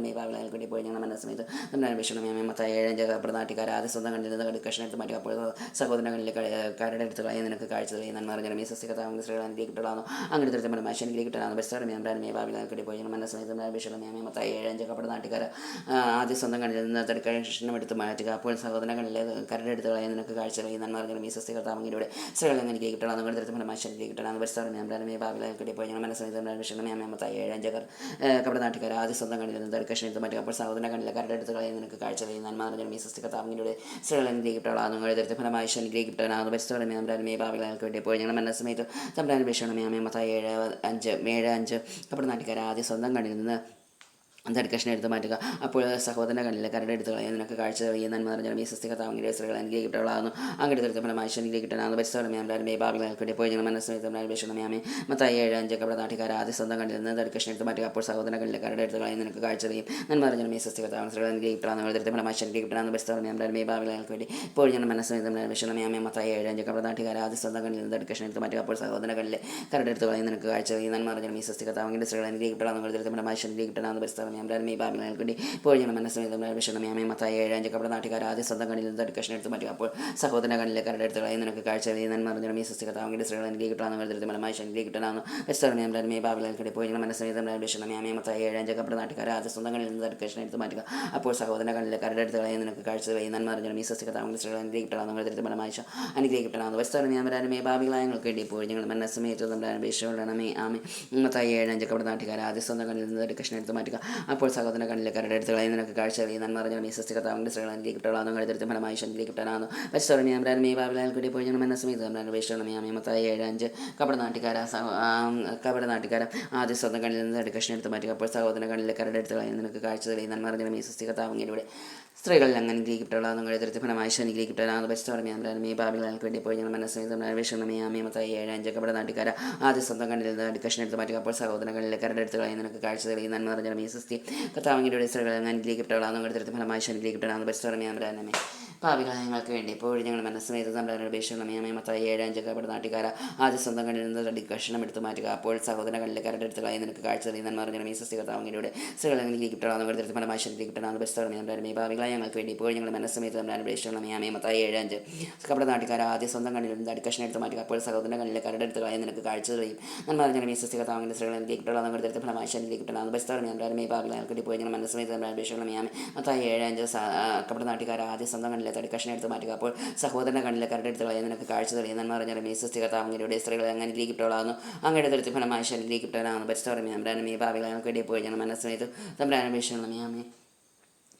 കൂടി പോയി ഞങ്ങൾ മനസ്സമയത്ത് തമ്പ്രാൻ വിഷണമേ മത്തായ ഏഴഞ്ച ജഗ പ്രനാട്ടിക്കാർ ആദ്യ സ്വന്തം കടുക്കഷ്ണത്ത് മാറ്റി അപ്പോൾ സഹോദരങ്ങളിൽ കരടെ നിനക്ക് കാഴ്ച തരുന്ന ഈ സസ്യ കഥാവ് ശ്രീകൾ അനുഗ്രഹിക്കപ്പെടാവുന്നു അങ്ങനെ തരത്തിൽ ഫലമായി ശനിഗ്രഹിക്കപ്പെടാവുന്ന പരിസ്ഥിതി എംബ്രാൻ കൂടി പോയി ഞങ്ങൾ മനസ്സമയത്ത് തമ്പ്രാൻ വിഷണമേ മത്തായ ഏഴഞ്ച ജഗ പ്രനാട്ടിക്കാർ ആദ്യ സ്വന്തം കണ്ടിൽ നിന്ന് തടുക്കഷ്ണം എടുത്ത് മാറ്റുക അപ്പോൾ എടുത്തുകളായി നിനക്ക് കാഴ്ച തരുന്ന കിട്ടണം അങ്ങനെ തരത്തിൽ എംബ്രാൻ ഞങ്ങൾ മനസ്സമയത്ത് തമ്പ്രാൻ വിഷണമേ മത്തായ അമ്മ ജഗർ കപട നാട്ടുകാർ ആദ്യ സ്വന്തം കണ്ണിൽ നിന്ന് മറ്റു. അപ്പോൾ സഹോദരൻ കണ്ടില്ല കരുടെ എടുത്ത് കളയാൻ നിനക്ക് കാഴ്ച കഴിയും നന്മ നിറഞ്ഞ ഈ കഥാവിലൂടെ സ്ത്രീകൾ അനുഗ്രഹിക്കപ്പെടാവുന്ന നിങ്ങൾ തരത്തിൽ ഫലമായി ശനി പരിസ്ഥിതി തമ്പ്രാൻ മേ ഭാവിലാൽ വേണ്ടി പോയി. ഞങ്ങൾ മനസ്സമയത്ത് തമ്പ്രാൻ വിഷണമേ അമ്മ ഏഴ് അഞ്ച് ഏഴ് അഞ്ച്. കപട നാട്ടുകാർ ആദ്യ സ്വന്തം കണ്ണിൽ നിന്ന് തടുക്കഷ്ണം എടുത്ത് മാറ്റുക. അപ്പോൾ സഹോദരന്റെ കണ്ണിലെ കരട് എടുത്ത് കളയാൻ നിനക്ക് കാഴ്ച കഴിയും നന്മ നിറഞ്ഞ ഈ സസ്തി കഥാവിന്റെ സ്ത്രീകൾ അനുഗ്രഹിക്കപ്പെടാവുന്നു അങ്ങനെ തരത്തിൽ ഫലമായി ശനിഗ്രഹിക്കപ്പെടാവുന്ന പരിസ്ഥലമേ അമ്രാൻ ബാബിലാൽക്കൂടി പോയി. ഞങ്ങൾ മനസ്സിലായി വിഷണമേ മത്തായി ഏഴ് അഞ്ച് കപട നാട്ടുകാർ ആദ്യ സ്വന്തം കണ്ണിൽ നിന്ന് തടുക്കഷ്ണം എടുത്ത് മാറ്റുക. അപ്പോൾ സഹോദരന്റെ കണ്ണിലെ കരട് എടുത്ത് കളയാൻ നിനക്ക് കാഴ്ച കഴിയും നന്മ നിറഞ്ഞ ഈ സസ്തി കഥാവിൻ സ്ത്രീകൾ അനുഗ്രഹിക്കപ്പെടാവുന്ന തരത്തിൽ ഫലമായി ശനിഗ്രഹിക്കപ്പെടാവുന്ന പരിസ്ഥലമേ അമ്രാൻ ബാബിലാൽക്കൂടി പോയി. ഞങ്ങൾ മനസ്സിലായി വിഷണമേ മത്തായി ഏഴ് അഞ്ച് കപട നാട്ടുകാർ ആദ്യ സ്വന്തം കണ്ണിൽ നിന്ന് തടുക്കഷ്ണം എടുത്ത് മാറ്റുക. അപ്പോൾ സഹോദരന്റെ കണ്ണിലെ കരട് എടുത്ത് കളയാൻ നിനക്ക് കാഴ്ച കഴിയും നന്മ നിറഞ്ഞ ഈ സസ്തി കഥാവിന്റെ സ്ത്രീകൾ അനുഗ്രഹിക്കപ്പെടാവുന്ന തരത്തിൽ ഫലമായി ശനിഗ്രഹിക്കപ്പെടാവുന്ന പരിസ്ഥലമേ അമ്രാൻ ബാബിലാൽ കൂടി ഇപ്പോൾ ഞങ്ങൾ മനസ്സിലായി വിഷണമേ അമ്മ മത്തായി ഏഴാഞ്ച് കപട നാട്ടുകാർ ആദ്യ സ്വന്തം കണ്ണിൽ നിന്ന് തടുക്കഷ്ണം എടുത്ത് മാറ്റുക. അപ്പോൾ സഹോദരന്റെ കണ്ണിലെ കരട് എടുത്ത് കളയാൻ നിനക്ക് കാഴ്ച നന്മ പറഞ്ഞാൽ ഈ സസ്യ കഥാവിന്റെ സ്ത്രീകൾ അനുഗ്രഹിക്കപ്പെടാവുന്ന തരത്തിൽ ഫലമായി ശനിഗ്രഹിക്കപ്പെടാവുന്ന പരിസ്ഥലമേ അമ്രാൻ മേ ബാബിലാൽ കൂടി ഇപ്പോൾ ഞങ്ങൾ മനസ്സിലായി വിഷണമേ അമ്മ മത്തായി ഏഴാഞ്ച് കപട നാട്ടുകാർ ആദ്യ സ്വന്തം കണ്ണിൽ നിന്ന് തടുക്കഷൻ എടുത്ത് മാറ്റുക. അപ്പോൾ സഹോദരന്റെ കണ്ണിലെ കരട് എടുത്ത് കളയാൻ നിനക്ക് കാഴ്ച നന്മ പറഞ്ഞാൽ ഈ സസ്യ കഥാവിന്റെ സ്ത്രീകൾ അനുഗ്രഹിക്കപ്പെടാവുന്ന തരത്തിൽ ഫലമായി അനുഗ്രഹിക്കപ്പെടാവുന്ന പരിസ്ഥലമേ അമരാൻ മേ ബാബികളായങ്ങൾക്ക് വേണ്ടി ഇപ്പോൾ ഞങ്ങൾ മനസ്സമേറ്റ് നമ്മുടെ അപേക്ഷയോടണമേ ആമേ മത്തായി ഏഴാഞ്ച് കപട നാട്ടുകാർ ആദ്യ സ്വന്തം കണ്ണിൽ നിന്ന് തടുക്കഷ്ണം എടുത്ത് മാറ്റുക. അപ്പോൾ സഹോദരന്റെ കണ്ണിലെ കരട് എടുത്ത് നിനക്ക് കാഴ്ച നന്മ സ്ത്രീകൾ അനുഗ്രഹിക്കപ്പെടാവുന്ന കഴുതരത്തിൽ ഫലമായി പരിസ്ഥലമേ അമരാൻ മേ ബാബിലാൽ കൂടി ഇപ്പോൾ ഞങ്ങൾ മനസ്സമേറ്റ് നമ്മുടെ അപേക്ഷയോടണമേ ആമേ മത്തായി ഏഴാഞ്ച് കപട നാട്ടുകാര കപട നാട്ടുകാരൻ ആദ്യ സ്വന്തം കണ്ണിൽ നിന്ന് അപ്പോൾ കണ്ണിലെ കരട് എടുത്ത് നിനക്ക് കാഴ്ച നന്മ സസ്യ കഥാവിങ്ങിലൂടെ സ്ത്രീകൾ അങ്ങനെ അനുഗ്രഹിക്കപ്പെടാവുന്ന കഴുതരത്തിൽ ഫലമായി ശനിഗ്രഹിക്കപ്പെടാവുന്ന പരിസ്ഥലമേ അമരാൻ മേ ബാബിലാൽക്ക് വേണ്ടി പോയി ഞങ്ങൾ മനസ്സമേറ്റ് നമ്മുടെ അപേക്ഷയോടണമേ ആമേ മത്തായി ഏഴാഞ്ച് കപട നാട്ടുകാര. ആദ്യ സ്വന്തം കണ്ണിൽ നിന്ന് തടുക്കഷ്ണം എടുത്ത് മാറ്റുക. അപ്പോൾ സഹോദരങ്ങളിലെ കരട് കളയും നിനക്ക് കാഴ്ച തെളിയും നന്മ നിറഞ്ഞ മീ സൃഷ്ടി കഥാവങ്ങിലൂടെ സ്ത്രീകൾ അങ്ങനെ ഗ്രഹിക്കപ്പെട്ടവളാണ് കഴുതരത്തിൽ ഫലമായി ശനിഗ്രഹിക്കപ്പെടാവുന്ന പരിസ്ഥലമേ അമരാനമേ പാവികാലങ്ങൾക്ക് വേണ്ടി. ഇപ്പോൾ ഞങ്ങൾ മനസ്സമേത് നമ്മുടെ അപേക്ഷണമേ മേമത്തായി മത്തായി ഏഴാഞ്ച് കപട നാട്ടുകാര ആദ്യ സ്വന്തം കണ്ണിൽ നിന്ന് തടി കഷണം എടുത്തു മാറ്റുക. അപ്പോൾ സഹോദര കണ്ണിലെ കരട് എടുത്ത് കളയാൻ നിനക്ക് കാഴ്ച അറിയുന്ന നന്മ മീ ഈ സസ്യ കിട്ടണമെന്ന് സ്ത്രീകൾ പല ശനിഗ്രഹിക്കപ്പെടാവുന്ന പരിസ്ഥലമേ അമരാനമേ പാവികളായ ഞങ്ങൾക്ക് വേണ്ടി ഇപ്പോഴും ഞങ്ങൾ മനസ്സമേത് നമ്മുടെ അപേക്ഷണമേ മേമത്തായി മത്തായി ഏഴാഞ്ച് കപട നാട്ടുകാര ആദ്യ സ്വന്തം കണ്ണിൽ നിന്ന് തടി കഷണം എടുത്തു മാറ്റുക. അപ്പോൾ സഹോദര കണ്ണിലെ കരട് എടുത്ത് കളയാൻ നിനക്ക് കാഴ്ച അറിയും നന്മ പറഞ്ഞാൽ ഈ സസ്യ കിട്ടണമെന്ന് സ്ത്രീകൾ പല കഴുതരത്തിൽ കിട്ടണമെന്ന് ശനിഗ്രഹിക്കപ്പെടാവുന്ന പരിസ്ഥലമേ ഞങ്ങൾക്ക് പാവികളായ പോയി ഞങ്ങൾ മനസ്സമേത് നമ്മുടെ അപേക്ഷണമേ മേമത്തായി മത്തായി ഏഴാഞ്ച് കപട നാട്ടുകാര ആദ്യ സ്വന്തം കണ്ണിലെ തടി കഷ്ണം എടുത്ത് മാറ്റുക. അപ്പോൾ സഹോദരന്റെ കണ്ണിലെ കരടെടുത്ത് കളയാൻ നിനക്ക് കാഴ്ച തെളിയുന്ന പറഞ്ഞാൽ മീ അങ്ങനെയുടെ സ്ത്രീകളെ അങ്ങനെ ലീക്കിട്ടോളാകുന്നു അങ്ങയുടെ തരത്തിൽ ഫലമായി ശനി ലീക്കിട്ടവരാകുന്നു പരിസ്ഥിതി അമ്രാനും ഈ ഭാവികളെ കേടി പോയി. ഞാൻ മനസ്സിലായത് തമ്പ്രാനപേക്ഷണം മീ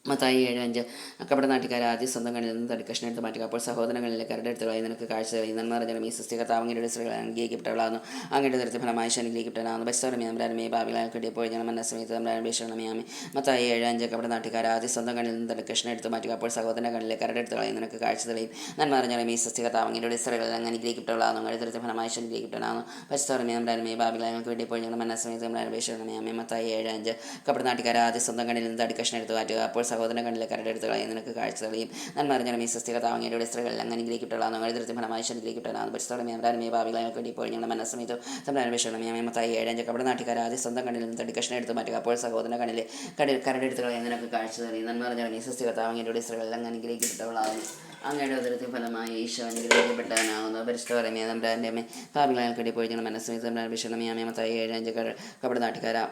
മത്തായി ഏഴ് അഞ്ച്. കപട നാട്ടുകാർ ആദ്യം സ്വന്തം കണ്ണിൽ നിന്ന് തടിക്കഷ്ണം എടുത്ത് മാറ്റുക. അപ്പോൾ സഹോദരങ്ങളിലെ കരട് കളയി നിനക്ക് കാഴ്ച നന്മ പറഞ്ഞാൽ ഈ സസ്യകർത്താവങ്ങളുടെ സ്ത്രീകൾ അംഗീകരിക്കപ്പെട്ടവളാകുന്നു അങ്ങയുടെ തരത്തിൽ ഫലമായി ശനിഗ്രഹിക്കപ്പെട്ടവളാകുന്നു പരിസ്ഥലമേ അമ്രാനമേ ഭാവികളെ കിട്ടിയപ്പോൾ ഞാൻ മനസ്സമയത്ത് അമ്രാനപേക്ഷണമേ മത്തായി ഏഴ് അഞ്ച് കപട നാട്ടുകാർ ആദ്യം സ്വന്തം കണ്ണിൽ നിന്ന് തടിക്കഷ്ണം എടുത്ത് മാറ്റുക. അപ്പോൾ സഹോദരന്റെ കണ്ണിലെ കരട് കളയി നിനക്ക് കാഴ്ച തെളിയും നന്മ നിറഞ്ഞ ഈ സസ്യകർത്താവങ്ങളുടെ സ്ത്രീകൾ അംഗീകരിക്കപ്പെട്ടവളാകുന്നു അങ്ങയുടെ തരത്തിൽ ഫലമായി ശനിഗ്രഹിക്കപ്പെട്ടവളാകുന്നു പരിസ്ഥലമേ അമ്രാനമേ ഭാവികളെ കിട്ടിയപ്പോൾ ഞാൻ മനസ്സമയത്ത് അമ്രാനപേക്ഷണമേ മത്തായി ഏഴ് അഞ്ച്. കപട നാട്ടുകാർ ആദ്യം സ്വന്തം കണ്ണിൽ നിന്ന് തടിക്കഷ്ണം എടുത്ത് മാറ്റുക. അപ്പോൾ സഹോദരൻ കണ്ണിലെ കരടെടുത്ത് കളയും നിനക്ക് കാഴ്ച തെളിയും. നന്മ അറിഞ്ഞാലും ഈ സസ്യകഥാവങ്ങയുടെ സ്ത്രീകൾ അങ്ങനെ ഗ്രഹിക്കപ്പെടാന്ന് എഴുതത്തിൽ ഫലമായി ശനിഗ്രഹിക്കപ്പെടാന്ന് പരിസ്ഥലമേ അമരാനമേ ഭാവികളെ ഇപ്പോൾ ഞങ്ങളുടെ മനസ്സമയത്ത് സംരംഭേഷണമേ മേമത്തായി ഏഴഞ്ച് കപട നാട്ടിക്കാർ ആദ്യം സ്വന്തം കണ്ണിൽ നിന്ന് തടിക്കഷ്ണം എടുത്ത് മാറ്റുക. അപ്പോൾ സഹോദരൻ കണ്ണിലെ കടൽ കരടെടുത്ത് കളയും. നിനക്ക് കാഴ്ച തെളിയും. നന്മ അറിഞ്ഞാലും ഈ സസ്യകഥാവങ്ങയുടെ സ്ത്രീകൾ അങ്ങനെ ഗ്രഹിക്കപ്പെട്ടവളാകുന്നു അങ്ങയുടെ ഉദരത്തിൽ ഫലമായി ഈശോ അനുഗ്രഹിക്കപ്പെട്ടവനാകുന്നു പരിസ്ഥലമേ തമ്പ്രാന്റെ അമ്മ. ഭാവികളെ വേണ്ടി പോയി. ഞങ്ങളുടെ മനസ്സമയത്ത് സംരംഭേഷണമേ അമ്മേ മത്തായി ഏഴഞ്ച് കപട നാട്ടുകാരാ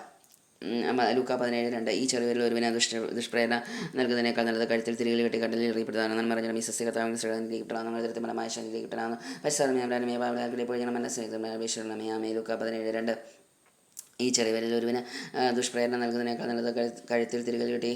ലൂക്ക പതിനേഴ് രണ്ട് ഈ ചെറിയ ഒരുവിനെ ദുഷ്ട ദുഷ്പ്രേരണ നൽകുന്നതിനേക്കാൾ നല്ലത് കഴുത്തിൽ തിരികെ കെട്ടി കടലിൽ എറിയപ്പെടുന്നതാണ്. നന്മ പറഞ്ഞാൽ ഈ സസ്യകത്താവും ശ്രദ്ധയിൽപ്പെടാം നമ്മുടെ തരത്തിൽ ഫലമായ ശനിയിൽപ്പെടാം പരിസരമേ അമരാനമേ ബാബിലാക്കിലെ പോയി ഞങ്ങൾ മനസ്സിലാക്കി അപേക്ഷണമേ ആമേ ലൂക്ക പതിനേഴ് രണ്ട് ഈ ചെറിയവരിൽ ഒരുവിന് ദുഷ്പ്രേരണ നൽകുന്നതിനേക്കാൾ നല്ലത് കഴുത്തിൽ തിരികെ കെട്ടി